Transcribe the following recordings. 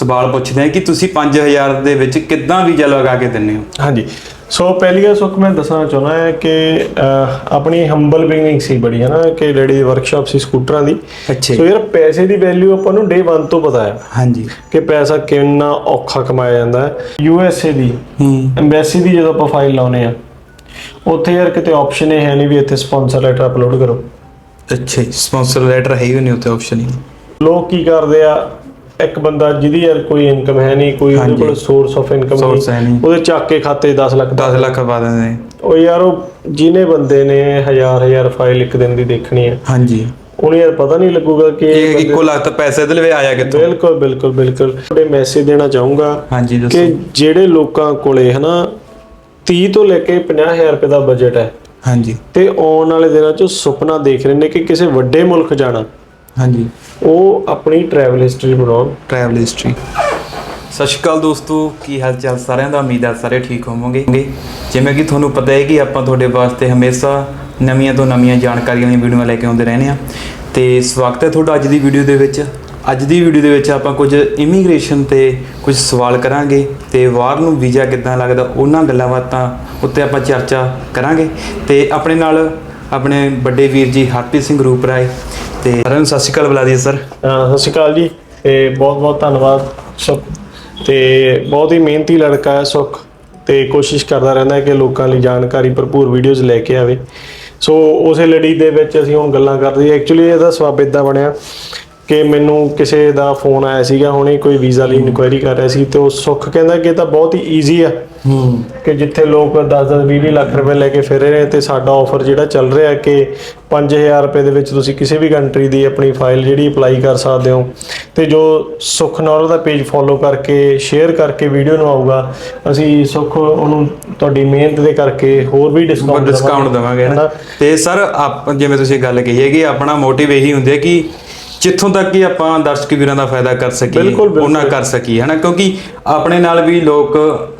ਸਵਾਲ ਪੁੱਛਦੇ ਹਾਂ ਕਿ ਤੁਸੀਂ 5000 ਦੇ ਵਿੱਚ ਕਿੱਦਾਂ ਵੀਜ਼ਾ ਲਗਾ ਕੇ ਦਿੰਦੇ ਹੋ? ਹਾਂਜੀ। ਸੋ ਪਹਿਲੀ ਗੱਲ ਸੁੱਖ ਮੈਂ ਦੱਸਣਾ ਚਾਹੁੰਦਾ ਹੈ ਕਿ ਆਪਣੀ ਹੰਬਲ ਬਿਗਨਿੰਗ ਸੀ ਬੜੀ ਹੈ ਨਾ ਕਿ ਜਿਹੜੀ ਵਰਕਸ਼ਾਪ ਸੀ ਸਕੂਟਰਾਂ ਦੀ। ਅੱਛਾ ਸੋ ਯਾਰ ਪੈਸੇ ਦੀ ਵੈਲਿਊ ਆਪਾਂ ਨੂੰ ਡੇ 1 ਤੋਂ ਪਤਾ ਹੈ ਹਾਂਜੀ। ਕਿ ਪੈਸਾ ਕਿੰਨਾ ਔਖਾ ਕਮਾਇਆ ਜਾਂਦਾ ਹੈ। ਯੂ ਐਸ ਏ ਦੀ ਐਮਬੈਸੀ ਦੀ ਜਦੋਂ ਆਪਾਂ ਫਾਈਲ ਲਾਉਨੇ ਆ ਉੱਥੇ ਯਾਰ ਕਿਤੇ ਆਪਸ਼ਨ ਇਹ ਹੈ ਨਹੀਂ ਵੀ ਇੱਥੇ ਸਪਾਂਸਰ ਲੈਟਰ ਅਪਲੋਡ ਕਰੋ। ਅੱਛਾ ਸਪਾਂਸਰ ਲੈਟਰ ਹੈ ਹੀ ਨਹੀਂ ਉੱਤੇ ਆਪਸ਼ਨ ਹੀ ਲੋਕ ਕੀ ਕਰਦੇ ਆ? ਇੱਕ ਬੰਦਾ ਜਿਹਦੀ ਯਾਰ ਕੋਈ ਇਨਕਮ ਹੈ ਨਹੀਂ ਕੋਈ ਉਹਦੇ ਹਾਂਜੀ। ਕੋਲ ਸੋਰਸ ਆਫ ਇਨਕਮ Source ਹੈ ਨਹੀਂ। ਉਹਦੇ ਚੱਕ ਕੇ ਖਾਤੇ 10 ਲੱਖ 10 ਲੱਖ ਪਾ ਦਿੰਦੇ ਉਹ ਯਾਰ ਉਹ ਜਿਹਨੇ ਬੰਦੇ ਨੇ ਹਜ਼ਾਰ ਹਜ਼ਾਰ ਫਾਈਲ ਇੱਕ ਦਿਨ ਦੀ ਦੇਖਣੀ ਹੈ। ਹਾਂਜੀ। ਉਹਨੂੰ ਯਾਰ ਪਤਾ ਨਹੀਂ ਲੱਗੂਗਾ ਕਿ ਇਹ ਇਹ ਇੱਕੋ ਲੱਖ ਤਾਂ ਪੈਸੇ ਦੇ ਲਵੇ ਆਇਆ ਕਿੱਥੋਂ? ਬਿਲਕੁਲ ਬਿਲਕੁਲ ਬਿਲਕੁਲ। ਤੁਹਾਡੇ ਮੈਸੇਜ ਦੇਣਾ ਚਾਹੂੰਗਾ ਹਾਂਜੀ ਕਿ ਦੱਸੋ ਜਿਹੜੇ ਲੋਕਾਂ ਕੋਲੇ ਹਨਾ 30 ਤੋਂ ਲੈ ਕੇ 50000 ਰੁਪਏ ਦਾ ਬਜਟ ਹੈ। ਹਾਂਜੀ। ਤੇ ਆਉਣ ਵਾਲੇ ਦਿਨਾਂ 'ਚ ਸੁਪਨਾ ਦੇਖ ਰਹੇ ਨੇ ਕਿ ਕਿਸੇ ਵੱਡੇ ਮੁਲਕ ਜਾਣਾ। ਹਾਂਜੀ। ਉਹ ਆਪਣੀ ਟਰੈਵਲ ਹਿਸਟਰੀ ਬਣਾਉਣ ਟਰੈਵਲ ਹਿਸਟਰੀ ਸਤਿ ਸ਼੍ਰੀ ਅਕਾਲ ਦੋਸਤੋ ਕੀ ਹਾਲ ਚਾਲ ਸਾਰਿਆਂ ਦਾ? ਉਮੀਦ ਹੈ ਸਾਰੇ ਠੀਕ ਹੋਵੋਗੇ। ਜਿਵੇਂ ਕਿ ਤੁਹਾਨੂੰ ਪਤਾ ਹੈ ਕਿ ਆਪਾਂ ਤੁਹਾਡੇ ਵਾਸਤੇ ਹਮੇਸ਼ਾ ਨਵੀਆਂ ਤੋਂ ਨਵੀਆਂ ਜਾਣਕਾਰੀਆਂ ਵਾਲੀਆਂ ਵੀਡੀਓਆਂ ਲੈ ਕੇ ਆਉਂਦੇ ਰਹਿੰਦੇ ਆ ਤੇ ਸਵਾਗਤ ਹੈ ਤੁਹਾਡਾ ਅੱਜ ਦੀ ਵੀਡੀਓ ਦੇ ਵਿੱਚ। ਅੱਜ ਦੀ ਵੀਡੀਓ ਦੇ ਵਿੱਚ ਆਪਾਂ ਕੁਝ ਇਮੀਗ੍ਰੇਸ਼ਨ ਤੇ ਕੁਝ ਸਵਾਲ ਕਰਾਂਗੇ ਤੇ ਬਾਹਰ ਨੂੰ ਵੀਜ਼ਾ ਕਿੱਦਾਂ ਲੱਗਦਾ ਉਹਨਾਂ ਗੱਲਾਂ ਬਾਤਾਂ ਉੱਤੇ ਆਪਾਂ ਚਰਚਾ ਕਰਾਂਗੇ। ਤੇ ਆਪਣੇ ਨਾਲ ਆਪਣੇ ਵੱਡੇ ਵੀਰ ਜੀ ਹਰਪ੍ਰੀਤ ਸਿੰਘ ਰੂਪਰਾਏ ਤੇ ਸਾਰਿਆਂ ਨੂੰ ਸਤਿ ਸ਼੍ਰੀ ਅਕਾਲ ਬੁਲਾ ਦਈਏ ਸਰ ਸਤਿ ਸ਼੍ਰੀ ਅਕਾਲ ਜੀ ਤੇ ਬਹੁਤ ਬਹੁਤ ਧੰਨਵਾਦ, ਸੁਖ। ਤੇ ਬਹੁਤ ਹੀ ਮਿਹਨਤੀ ਲੜਕਾ ਹੈ, ਸੁਖ। ਤੇ ਕੋਸ਼ਿਸ਼ ਕਰਦਾ ਰਹਿੰਦਾ ਹੈ ਕਿ ਲੋਕਾਂ ਲਈ ਜਾਣਕਾਰੀ ਭਰਪੂਰ ਵੀਡੀਓਜ਼ ਲੈ ਕੇ ਆਵੇ। ਸੋ ਉਸੇ ਲੜੀ ਦੇ ਵਿੱਚ ਅਸੀਂ ਹੁਣ ਗੱਲਾਂ ਕਰਦੇ ਐਕਚੁਅਲੀ ਇਹਦਾ ਸਬਬ ਇਦਾਂ ਬਣਿਆ ਕਿ ਮੈਨੂੰ ਕਿਸੇ ਦਾ ਫੋਨ ਆਇਆ ਸੀਗਾ ਹੁਣੇ ਕੋਈ ਵੀਜ਼ਾ ਲਈ ਇਨਕੁਆਇਰੀ ਕਰ ਰਿਹਾ ਸੀ ਤੇ ਉਹ ਸੁਖ ਕਹਿੰਦਾ ਕਿ ਇਹ ਤਾਂ ਬਹੁਤ ਹੀ ਈਜ਼ੀ ਆ। ਹੂੰ। ਕਿ ਜਿੱਥੇ ਲੋਕ 10-10 20 ਲੱਖ ਰੁਪਏ ਲੈ ਕੇ ਫਿਰ ਰਹੇ ਨੇ ਤੇ ਸਾਡਾ ਆਫਰ ਜਿਹੜਾ ਚੱਲ ਰਿਹਾ ਕਿ 5000 ਰੁਪਏ ਦੇ ਵਿੱਚ ਤੁਸੀਂ ਕਿਸੇ ਵੀ ਕੰਟਰੀ ਦੀ ਆਪਣੀ ਫਾਈਲ ਜਿਹੜੀ ਅਪਲਾਈ ਕਰ ਸਕਦੇ ਹੋ। ਤੇ ਜੋ ਸੁਖ ਨੌਰ ਦਾ ਪੇਜ ਫੋਲੋ ਕਰਕੇ ਸ਼ੇਅਰ ਕਰਕੇ ਵੀਡੀਓ ਨੂੰ ਆਊਗਾ ਅਸੀਂ ਸੁਖ ਉਹਨੂੰ ਤੁਹਾਡੀ ਮਿਹਨਤ ਦੇ ਕਰਕੇ ਹੋਰ ਵੀ ਡਿਸਕਾਊਂਟ ਡਿਸਕਾਊਂਟ ਦਵਾਂਗੇ। ਨਾ? ਤੇ ਸਰ ਜਿਵੇਂ ਤੁਸੀਂ ਗੱਲ ਕਹੀ ਹੈ ਕਿ ਆਪਣਾ ਮੋਟਿਵ ਇਹੀ ਹੁੰਦਾ ਕਿ ਜਿੱਥੋਂ ਤੱਕ ਕਿ ਆਪਾਂ ਦਰਸ਼ਕ ਵੀਰਾਂ ਦਾ ਫਾਇਦਾ ਕਰ ਸਕੀਏ। ਉਹਨਾਂ ਕਰ ਸਕੀਏ ਹਨਾ ਕਿਉਂਕਿ ਆਪਣੇ ਨਾਲ ਵੀ ਲੋਕ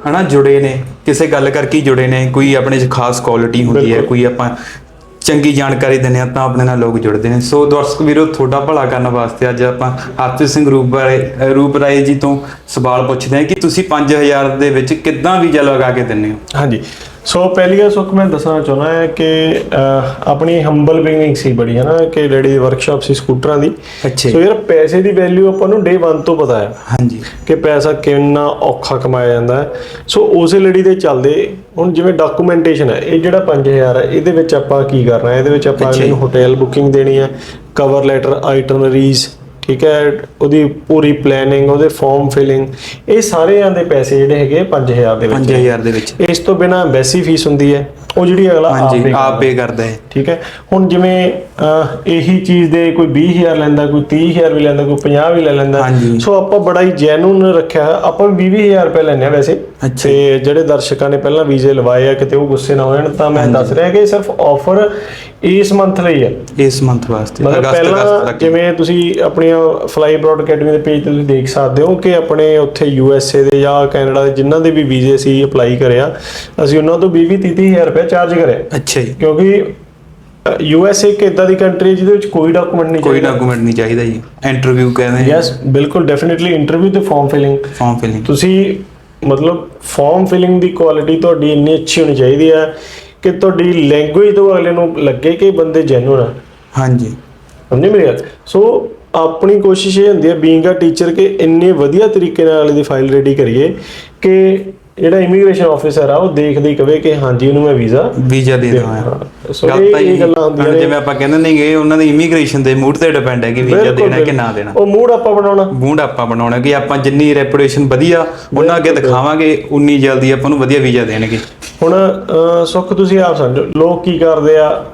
ਹਨਾ ਜੁੜੇ ਨੇ ਕਿਸੇ ਗੱਲ ਕਰਕੇ ਜੁੜੇ ਨੇ ਕੋਈ ਆਪਣੇ 'ਚ ਖਾਸ ਕੁਆਲਿਟੀ ਹੁੰਦੀ ਹੈ। ਕੋਈ ਆਪਾਂ ਚੰਗੀ ਜਾਣਕਾਰੀ ਦਿੰਦੇ ਆ ਤਾਂ ਆਪਣੇ ਨਾਲ ਲੋਕ ਜੁੜਦੇ ਨੇ ਸੋ ਦਰਸ਼ਕ ਵੀਰੋ ਤੁਹਾਡਾ ਭਲਾ ਕਰਨ ਵਾਸਤੇ ਅੱਜ ਆਪਾਂ ਹਰਪ੍ਰੀਤ ਸਿੰਘ ਰੂਪ ਰਾਏ ਰੂਪ ਰਾਏ ਜੀ ਤੋਂ ਸਵਾਲ ਪੁੱਛਦੇ ਹਾਂ ਕਿ ਤੁਸੀਂ 5000 ਦੇ ਵਿੱਚ ਕਿੱਦਾਂ ਵੀਜ਼ਾ ਲਗਾ ਕੇ ਦਿੰਦੇ ਹੋ ਹਾਂਜੀ ਸੋ ਪਹਿਲੀ ਗੱਲ ਸੁਖ ਮੈਂ ਦੱਸਣਾ ਚਾਹੁੰਦਾ ਹੈ ਕਿ ਆਪਣੀ ਹੰਬਲ ਬਿਗਨਿੰਗ ਸੀ ਬੜੀ ਹੈ ਨਾ ਕਿ ਜਿਹੜੀ ਵਰਕਸ਼ਾਪ ਸੀ ਸਕੂਟਰਾਂ ਦੀ। ਸੋ ਯਾਰ ਪੈਸੇ ਦੀ ਵੈਲਿਊ ਆਪਾਂ ਨੂੰ ਡੇ 1 ਤੋਂ ਪਤਾ ਹੈ ਹਾਂਜੀ। ਕਿ ਪੈਸਾ ਕਿੰਨਾ ਔਖਾ ਕਮਾਇਆ ਜਾਂਦਾ ਹੈ। ਸੋ ਉਸੇ ਲੜੀ ਦੇ ਚੱਲਦੇ ਹੁਣ ਜਿਵੇਂ ਡਾਕੂਮੈਂਟੇਸ਼ਨ ਹੈ ਇਹ ਜਿਹੜਾ 5000 ਹੈ ਇਹਦੇ ਵਿੱਚ ਆਪਾਂ ਕੀ ਕਰਨਾ ਹੈ? ਇਹਦੇ ਵਿੱਚ ਆਪਾਂ ਨੂੰ ਹੋਟਲ ਬੁਕਿੰਗ ਦੇਣੀ ਹੈ ਕਵਰ ਲੈਟਰ ਆਈਟਨਰੀਜ਼ ਠੀਕ ਹੈ ਉਹਦੀ ਪੂਰੀ ਪਲੈਨਿੰਗ ਉਹਦੇ ਫਾਰਮ ਫਿਲਿੰਗ ਇਹ ਸਾਰਿਆਂ ਦੇ ਪੈਸੇ ਜਿਹੜੇ ਹੈਗੇ 5000 ਦੇ ਵਿੱਚ 5000 ਦੇ ਵਿੱਚ ਇਸ ਤੋਂ ਬਿਨਾ ਐਮਬੈਸੀ ਫੀਸ ਹੁੰਦੀ ਹੈ ਉਹ ਜਿਹੜੀ ਅਗਲਾ ਆਪ ਹਾਂਜੀ। ਪੇ ਕਰਦਾ ਹੈ ਠੀਕ ਹੈ ਹੁਣ ਜਿਵੇਂ ਇਹੀ ਚੀਜ਼ ਦੇ ਕੋਈ 20000 ਲੈਂਦਾ ਕੋਈ 30000 ਵੀ ਲੈਂਦਾ ਕੋਈ 50 ਵੀ ਲੈ ਲੈਂਦਾ। ਸੋ ਆਪਾਂ ਬੜਾ ਹੀ ਜੈਨੂਨ ਰੱਖਿਆ। ਆਪਾਂ 20000 ਰੁਪਏ ਲੈਂਦੇ ਆ ਵੈਸੇ ਤੇ ਜਿਹੜੇ ਦਰਸ਼ਕਾਂ ਨੇ ਪਹਿਲਾਂ ਵੀਜ਼ੇ ਲਵਾਏ ਆ ਕਿਤੇ ਉਹ ਗੁੱਸੇ ਨਾ ਹੋ ਜਾਣ ਤਾਂ ਮੈਂ ਦੱਸ ਰਿਹਾ ਕਿ ਇਹ ਸਿਰਫ ਆਫਰ ਇਸ ਮੰਥ ਲਈ ਹੈ। ਇਸ ਮੰਥ ਵਾਸਤੇ ਅਗਸਤ ਅਗਸਤ ਤੱਕ। ਜਿਵੇਂ ਤੁਸੀਂ ਆਪਣੀਆਂ ਫਲਾਈ ਬ੍ਰੌਡ ਅਕੈਡਮੀ ਦੇ ਪੇਜ ਤੇ ਤੁਸੀਂ ਦੇਖ ਸਕਦੇ ਹੋ ਕਿ ਆਪਣੇ ਉੱਥੇ ਯੂ ਐਸ ਏ ਦੇ ਜਾਂ ਕੈਨੇਡਾ ਦੇ ਜਿਨ੍ਹਾਂ ਦੇ ਵੀ ਵੀਜ਼ੇ ਸੀ ਅਪਲਾਈ ਕਰਿਆ ਅਸੀਂ ਉਹਨਾਂ ਤੋਂ 20 20 30 ਹਜ਼ਾਰ ਰੁਪਏ ਚਾਰਜ ਕਰਿਆ। ਅੱਛਾ ਜੀ। ਕਿਉਂਕਿ ਯੂ ਐਸ ਏ ਇਦਾਂ ਦੀ ਕੰਟਰੀ ਜਿਹਦੇ ਵਿੱਚ ਕੋਈ ਡਾਕੂਮੈਂਟ ਨਹੀਂ ਕੋਈ ਡਾਕੂਮੈਂਟ ਨਹੀਂ ਚਾਹੀਦਾ ਜੀ। ਇੰਟਰਵਿਊ ਕਹਿੰਦੇ ਯੈਸ ਬਿਲਕੁਲ ਡੈਫੀਨਿਟਲੀ ਇੰਟਰਵਿਊ ਤੇ ਫਾਰਮ ਫਿਲਿੰਗ ਫਾਰਮ ਫਿਲਿੰਗ ਤੁਸੀਂ ਮਤਲਬ ਫਾਰਮ ਫਿਲਿੰਗ ਦੀ ਕੁਆਲਿਟੀ ਤੁਹਾਡੀ ਇੰਨੀ ਅੱਛੀ ਹੋਣੀ ਚਾਹੀਦੀ ਹੈ ਕਿ ਤੁਹਾਡੀ ਲੈਂਗੁਏਜ ਤੋਂ ਅਗਲੇ ਨੂੰ ਲੱਗੇ ਕਿ ਬੰਦੇ ਜੈਨੂਨ ਆ। ਹਾਂਜੀ। ਸਮਝੇ ਮੇਰੀ ਗੱਲ? ਸੋ ਆਪਣੀ ਕੋਸ਼ਿਸ਼ ਇਹ ਹੁੰਦੀ ਹੈ ਬੀਇੰਗ ਅ ਟੀਚਰ ਕਿ ਇੰਨੇ ਵਧੀਆ ਤਰੀਕੇ ਨਾਲ ਦੀ ਫਾਈਲ ਰੈਡੀ ਕਰੀਏ ਕਿ ਜਿਹੜਾ ਇਮੀਗ੍ਰੇਸ਼ਨ ਆਫੀਸਰ ਆ ਉਹ ਦੇਖਦੇ ਹੀ ਕਵੇ ਕਿ ਹਾਂਜੀ ਇਹਨੂੰ ਮੈਂ ਵੀਜ਼ਾ ਵੀਜ਼ਾ ਦੇ ਦਵਾਂ ਹਾਂ। ਸੋ ਗੱਲ ਤਾਂ ਇਹ ਗੱਲਾਂ ਹੁੰਦੀਆਂ ਨੇ। ਜਿਵੇਂ ਆਪਾਂ ਕਹਿੰਦੇ ਨੇਗੇ ਉਹਨਾਂ ਦੀ ਇਮੀਗ੍ਰੇਸ਼ਨ ਦੇ ਮੂਡ ਤੇ ਡਿਪੈਂਡ ਹੈ ਕਿ ਵੀਜ਼ਾ ਦੇਣਾ ਕਿ ਨਾ ਦੇਣਾ। ਉਹ ਮੂਡ ਆਪਾਂ ਬਣਾਉਣਾ। ਮੂਡ ਆਪਾਂ ਬਣਾਉਣਾ ਕਿ ਆਪਾਂ ਜਿੰਨੀ ਰੈਪੂਟੇਸ਼ਨ ਵਧੀਆ ਉਹਨਾਂ ਅੱਗੇ ਦਿਖਾਵਾਂਗੇ ਉਨੀ ਜਲਦੀ ਆਪਾਂ ਨੂੰ ਵਧੀਆ ਵੀਜ਼ਾ ਦੇਣਗੇ। ਹੁਣ ਸੁੱਖ ਤੁਸੀਂ ਆਪ ਸਮਝੋ ਲੋਕ ਕੀ ਕਰਦੇ ਆ?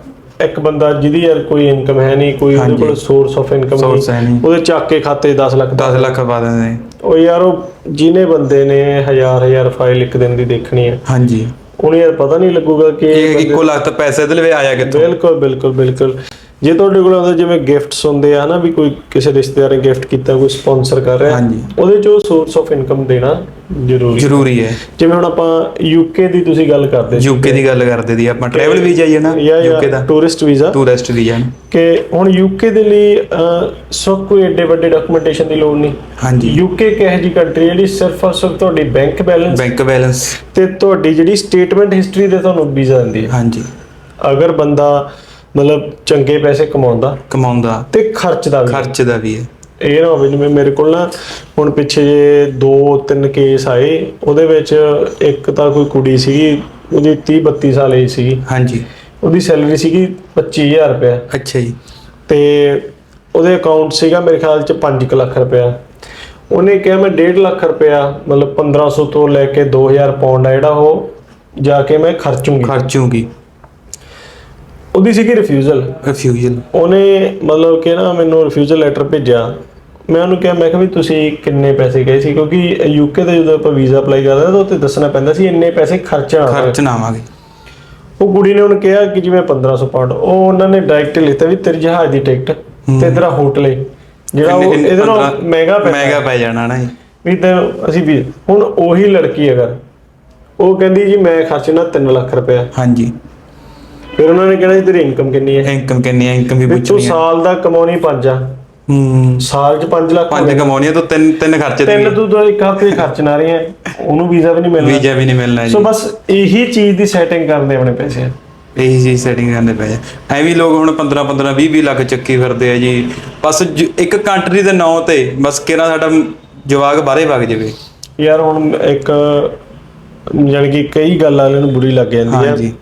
ਇੱਕ ਬੰਦਾ ਜਿਹਦੀ ਯਾਰ ਕੋਈ ਇਨਕਮ ਹੈ ਨਹੀਂ ਕੋਈ ਉਹਦੇ। ਕੋਲ ਸੋਰਸ ਆਫ ਇਨਕਮ ਨਹੀਂ। ਉਹਦੇ ਚੱਕ ਕੇ ਖਾਤੇ 10 ਲੱਖ 10 ਲੱਖ ਪਾ ਦਿੰਦੇ। ਨੇ ਉਹ ਯਾਰ ਉਹ ਜਿਹਨੇ ਬੰਦੇ ਨੇ ਹਜ਼ਾਰ ਹਜ਼ਾਰ ਫਾਈਲ ਇੱਕ ਦਿਨ ਦੀ ਦੇਖਣੀ ਹੈ। ਹਾਂਜੀ। ਉਹਨੂੰ ਯਾਰ ਪਤਾ ਨਹੀਂ ਲੱਗੂਗਾ ਕਿ ਇਹ ਇੱਕੋ ਲੱਖ ਤਾਂ ਪੈਸੇ ਦੇ ਲਵੇ ਆਇਆ ਕਿੱਥੋਂ? ਬਿਲਕੁਲ ਬਿਲਕੁਲ ਬਿਲਕੁਲ। ਜੇ ਤੁਹਾਡੇ ਕੋਲ ਆਉਂਦਾ ਜਿਵੇਂ ਗਿਫਟਸ ਹੁੰਦੇ ਆ ਨਾ ਵੀ ਕੋਈ ਕਿਸੇ ਰਿਸ਼ਤੇਦਾਰ ਨੇ ਗਿਫਟ ਕੀਤਾ ਕੋਈ ਸਪਾਂਸਰ ਕਰ ਰਿਹਾ ਹਾਂਜੀ। ਉਹਦੇ ਚੋਂ ਸੋਰਸ ਆਫ ਇਨਕਮ ਦੇਣਾ ਜ਼ਰੂਰੀ ਜ਼ਰੂਰੀ ਹੈ। ਜਿਵੇਂ ਹੁਣ ਆਪਾਂ ਯੂਕੇ ਦੀ ਤੁਸੀਂ ਗੱਲ ਕਰਦੇ ਸੀ ਯੂਕੇ ਦੀ ਗੱਲ ਕਰਦੇ ਦੀ ਆਪਾਂ ਟਰੈਵਲ ਵੀਜ਼ਾ ਹੀ ਹੈ ਨਾ ਜਾਂ ਯੂਕੇ ਦਾ। ਟੂਰਿਸਟ ਵੀਜ਼ਾ ਟੂਰਿਸਟ ਵੀਜ਼ਾ ਕਿ ਹੁਣ ਯੂਕੇ ਦੇ ਲਈ ਸਭ ਕੋਈ ਏਡੇ ਵੱਡੇ ਡਾਕੂਮੈਂਟੇਸ਼ਨ ਦੀ ਲੋੜ ਨਹੀਂ। ਹਾਂਜੀ। ਯੂਕੇ ਇੱਕ ਇਹੋ ਜਿਹੀ ਕੰਟਰੀ ਜਿਹੜੀ ਸਿਰਫ ਔਰ ਸਿਰਫ ਤੁਹਾਡੀ ਬੈਂਕ ਬੈਲੈਂਸ ਬੈਂਕ ਬੈਲੈਂਸ ਤੇ ਤੁਹਾਡੀ ਜਿਹੜੀ ਸਟੇਟਮੈਂਟ ਹਿਸਟਰੀ ਤੇ ਤੁਹਾਨੂੰ ਵੀਜ਼ਾ ਦਿੰਦੀ ਹੈ। ਹਾਂਜੀ। ਅਗਰ ਬੰਦਾ ਮਤਲਬ ਚੰਗੇ ਪੈਸੇ ਕਮਾਉਂਦਾ ਕਮਾਉਂਦਾ। ਤੇ ਖਰਚਦਾ ਵੀ ਖਰਚ ਦਾ ਵੀ ਹੈ। ਇਹ ਨਾ ਹੋਵੇ ਜਿਵੇਂ ਮੇਰੇ ਕੋਲ ਨਾ ਹੁਣ ਪਿੱਛੇ ਜੇ ਦੋ ਤਿੰਨ ਕੇਸ ਆਏ ਉਹਦੇ ਵਿੱਚ ਇੱਕ ਤਾਂ ਕੋਈ ਕੁੜੀ ਸੀਗੀ ਉਹਦੀ 30 32 ਸਾਲ ਏਜ ਸੀਗੀ। ਹਾਂਜੀ। ਉਹਦੀ ਸੈਲਰੀ ਸੀਗੀ 25000 ਰੁਪਏ ਅੱਛਾ ਜੀ। ਤੇ ਉਹਦੇ ਅਕਾਊਂਟ ਸੀਗਾ ਮੇਰੇ ਖਿਆਲ ਚ 5 ਲੱਖ ਰੁਪਇਆ। ਉਹਨੇ ਕਿਹਾ ਮੈਂ 1.5 ਲੱਖ ਰੁਪਇਆ ਮਤਲਬ 1500 ਤੋਂ ਲੈ ਕੇ 2000 ਪਾਉਂਡ ਆ ਜਿਹੜਾ ਉਹ ਜਾ ਕੇ ਮੈਂ ਖਰਚੂੰਗੀ। ਖਰਚੂਗੀ। ਉਹਦੀ ਸੀਗੀ ਰਿਫਿਊਜ਼ਲ ਰਿਫਿਊਜ਼ਲ ਉਹਨੇ ਮਤਲਬ ਕਿ ਨਾ ਮੈਨੂੰ ਰਿਫਿਊਜ਼ਲ ਲੈਟਰ ਭੇਜਿਆ। ਮੈਂ ਉਹਨੂੰ ਕਿਹਾ ਮੈਂ ਕਿਹਾ ਵੀ ਤੁਸੀਂ ਕਿੰਨੇ ਪੈਸੇ ਗਏ ਸੀ? ਕਿਉਂਕਿ ਯੂਕੇ ਤੇ ਜਦੋਂ ਆਪਾਂ ਵੀਜ਼ਾ ਅਪਲਾਈ ਕਰਦੇ ਤਾਂ ਉੱਥੇ ਦੱਸਣਾ ਪੈਂਦਾ ਸੀ ਇੰਨੇ ਪੈਸੇ ਖਰਚਣਾ ਖਰਚ ਨਾ ਆਵਾਂਗੇ। ਉਹ ਕੁੜੀ ਨੇ ਉਹਨੂੰ ਕਿਹਾ ਕਿ ਜਿਵੇਂ 1500 ਪਾਉਂਡ ਉਹ ਉਹਨਾਂ ਨੇ ਡਾਇਰੈਕਟ ਲਿਖਤਾ ਵੀ ਤੇਰੀ ਜਹਾਜ਼ ਦੀ ਟਿਕਟ ਤੇ ਤੇਰਾ ਹੋਟਲ ਏ। ਜਿਹੜਾ ਉਹ ਇਹਦੇ ਨਾਲ ਮਹਿੰਗਾ ਪੈਂਦਾ। ਮਹਿੰਗਾ ਪੈ ਜਾਣਾ ਨਾ ਵੀ ਤੈਨੂੰ ਅਸੀਂ ਵੀ ਹੁਣ ਉਹੀ ਲੜਕੀ ਅਗਰ ਉਹ ਕਹਿੰਦੀ ਜੀ ਮੈਂ ਖਰਚਣਾ 3 ਲੱਖ ਰੁਪਇਆ। ਹਾਂਜੀ। ਫਿਰ ਉਹਨਾਂ ਨੇ ਕਹਿਣਾ ਜੀ ਤੇਰੀ ਇਨਕਮ ਕਿੰਨੀ ਹੈ? ਇਨਕਮ ਕਿੰਨੀ ਹੈ? ਇਨਕਮ ਵੀ ਵੀ ਤੂੰ ਪੁੱਛਣੀ ਹੈ। ਸਾਲ ਦਾ ਕਮਾਉਣੀ ਪੰਜ ਆ। ਹੂੰ। ਸਾਲ 'ਚ 5 ਲੱਖ ਪੰਜ ਕਮਾਉਣੀਆਂ ਤਾਂ ਤਿੰਨ ਤਿੰਨ ਖਰਚੇ ਤਿੰਨ ਤੂੰ ਤਾਂ ਇੱਕ ਹਫ਼ਤੇ 'ਚ ਖਰਚਣ ਆ ਰਹੀ ਹੈ। ਉਹਨੂੰ ਵੀਜ਼ਾ ਵੀ ਨਹੀਂ ਮਿਲਣਾ। ਵੀਜ਼ਾ ਵੀ ਨਹੀਂ ਮਿਲਣਾ ਸੋ ਜੀ ਬਸ ਇਹੀ ਚੀਜ਼ ਦੀ ਸੈਟਿੰਗ ਕਰਦੇ ਆਪਣੇ ਪੈਸੇ ਇਹੀ ਜੀ ਸੈਟਿੰਗ ਕਰਨੇ ਪਏ ਆ। ਐਵੇਂ ਲੋਕ ਹੁਣ 15 15 20 20 ਲੱਖ ਚੱਕੀ ਫਿਰਦੇ ਆ ਜੀ। ਬਸ ਜ- ਇੱਕ ਕੰਟਰੀ ਦੇ ਨਾਂ ਤੇ ਬਸ ਕਿਹੜਾ ਸਾਡਾ ਜਵਾਗ ਬਾਹਰੇ ਵਗ ਜਾਵੇ। ਯਾਰ ਹੁਣ ਇੱਕ ਕਿ ਕਈ ਗੱਲਾਂ ਵਾਲਿਆਂ ਨੂੰ ਬੁਰੀ ਲੱਗ ਜਾਂਦੀ ਹੈ ਹਾਂਜੀ।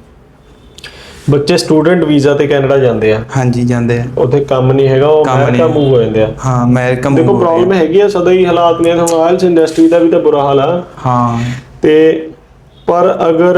ਬੱਚੇ ਸਟੂਡੈਂਟ ਵੀਜ਼ਾ ਤੇ ਕੈਨੇਡਾ ਜਾਂਦੇ ਆ। ਹਾਂਜੀ ਜਾਂਦੇ ਆ। ਉੱਥੇ ਕੰਮ ਨਹੀਂ ਹੈਗਾ ਉਹ ਕੰਮ ਅਮਰੀਕਾ ਨਹੀਂ। ਮੂਵ ਹੋ ਜਾਂਦੇ ਆ। ਹਾਂ ਅਮਰੀਕਨ ਦੇਖੋ ਪ੍ਰੋਬਲਮ ਹੈਗੀ ਆ ਸਦਾ ਹੀ ਹਾਲਾਤ ਨੇ ਆਇਲਸ ਇੰਡਸਟਰੀ ਦਾ ਵੀ ਤਾਂ ਬੁਰਾ ਹਾਲ ਆ। ਹਾਂ। ਤੇ ਪਰ ਅਗਰ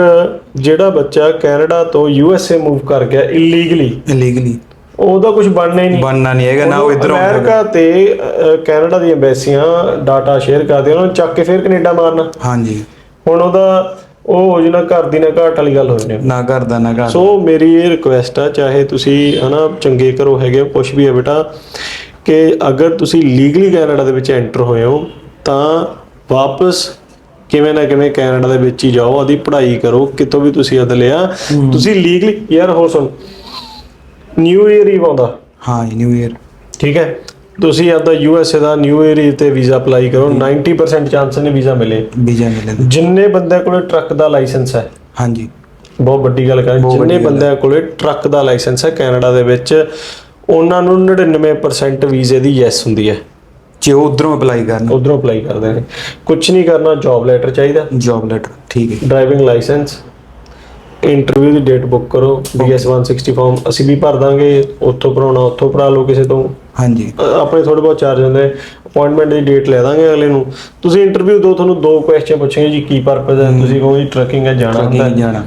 ਜਿਹੜਾ ਬੱਚਾ ਕੈਨੇਡਾ ਤੋਂ ਯੂ ਐਸ ਏ ਮੂਵ ਕਰ ਗਿਆ ਇਲੀਗਲੀ ਇਲੀਗਲੀ ਉਹਦਾ ਕੁਝ ਬਣਨਾ ਹੀ ਨਹੀਂ। ਬਣਨਾ ਨਹੀਂ ਹੈਗਾ ਨਾ ਉਹ ਇਧਰੋਂ ਅਮਰੀਕਾ ਤੇ ਅ, ਕੈਨੇਡਾ ਦੀਆਂ ਐਮਬੈਸੀਆਂ ਡਾਟਾ ਸ਼ੇਅਰ ਕਰਦੇ ਉਹਨਾਂ ਨੂੰ ਚੱਕ ਕੇ ਫਿਰ ਕੈਨੇਡਾ ਮਾਰਨਾ। ਹਾਂਜੀ। ਹੁਣ ਉਹਦਾ ਉਹ ਹੋ ਜਣਾ ਘਰ ਦੀ ਨਾ ਘਾਟ ਵਾਲੀ ਗੱਲ ਹੋ ਜਣੀ ਨਾ ਕਰਦਾ ਨਾ ਘਰ ਸੋ ਮੇਰੀ ਇਹ ਰਿਕੁਐਸਟ ਆ ਚਾਹੇ ਤੁਸੀਂ ਹਨਾ ਚੰਗੇ ਘਰੋਂ ਹੈਗੇ ਹੋ ਕੁਝ ਵੀ ਹੈ ਬੇਟਾ ਕਿ ਅਗਰ ਤੁਸੀਂ ਲੀਗਲੀ ਕੈਨੇਡਾ ਦੇ ਵਿੱਚ ਐਂਟਰ ਹੋਏ ਹੋ ਤਾਂ ਵਾਪਸ ਕਿਵੇਂ ਨਾ ਕਿਵੇਂ ਕੈਨੇਡਾ ਦੇ ਵਿੱਚ ਹੀ ਜਾਓ ਆਦੀ ਪੜ੍ਹਾਈ ਕਰੋ ਕਿਤੋਂ ਵੀ ਤੁਸੀਂ ਅਦ ਲਿਆ। ਤੁਸੀਂ ਲੀਗਲੀ ਯਾਰ ਹੋਰ ਸੁਣ ਨਿਊ ਈਅਰ ਹੀ ਆਉਂਦਾ। ਹਾਂ ਨਿਊ ਇਅਰ ਠੀਕ ਹੈ? ਤੁਸੀਂ ਆਪਦਾ ਯੂ ਐਸ ਏ ਦਾ ਨਿਊ ਏਰੀਆ ਤੇ ਵੀਜ਼ਾ ਅਪਲਾਈ ਕਰੋ 90% ਚਾਂਸ ਨੇ ਵੀਜ਼ਾ ਮਿਲੇ। ਵੀਜ਼ਾ ਮਿਲਣ ਜਿੰਨੇ ਬੰਦੇ ਕੋਲੇ ਟਰੱਕ ਦਾ ਲਾਇਸੈਂਸ ਹੈ ਹਾਂਜੀ। ਬਹੁਤ ਵੱਡੀ ਗੱਲ ਕਰਾਂ ਜਿੰਨੇ ਬੰਦਿਆਂ ਕੋਲੇ ਟਰੱਕ ਦਾ ਲਾਇਸੈਂਸ ਹੈ ਕੈਨੇਡਾ ਦੇ ਵਿੱਚ ਉਹਨਾਂ ਨੂੰ 99% ਵੀਜ਼ੇ ਦੀ ਯੈਸ ਹੁੰਦੀ ਹੈ। ਜੇ ਉਹ ਉਧਰੋਂ ਅਪਲਾਈ ਕਰਨ। ਉਧਰੋਂ ਅਪਲਾਈ ਕਰਦੇ ਨੇ। ਕੁਝ ਨਹੀਂ ਕਰਨਾ ਜੌਬ ਲੈਟਰ ਚਾਹੀਦਾ। ਜੌਬ ਲੈਟਰ ਠੀਕ ਹੈ। ਡਰਾਈਵਿੰਗ ਲਾਇਸੈਂਸ ਇੰਟਰਵਿਊ ਦੀ ਡੇਟ ਬੁੱਕ ਕਰੋ BS 160 ਫਾਰਮ ਅਸੀਂ ਵੀ ਭਰ ਦਾਂਗੇ ਉੱਥੋਂ ਭਰਾਉਣਾ ਉੱਥੋਂ ਭਰਾ ਲਓ ਕਿਸੇ ਤੋਂ। ਹਾਂਜੀ। ਅ, ਆਪਣੇ ਥੋੜੇ ਬਹੁਤ ਚਾਰਜ ਹੁੰਦੇ ਅਪਾਇੰਟਮੈਂਟ ਦੀ ਡੇਟ ਲੈ ਦਾਂਗੇ ਅਗਲੇ ਨੂੰ। ਤੁਸੀਂ ਇੰਟਰਵਿਊ ਦੋ ਤੁਹਾਨੂੰ ਦੋ ਕੁਐਸਚਨ ਪੁੱਛਣਗੇ ਜੀ ਕੀ ਪਰਪਸ ਹੈ ਤੁਸੀਂ ਕਹੋ ਜੀ ਟਰੱਕਿੰਗ ਹੈ ਜਾਣਾ ਅੱਗੇ ਹੁੰਦਾ। ਨਹੀਂ ਹੈ। ਜਾਣਾ।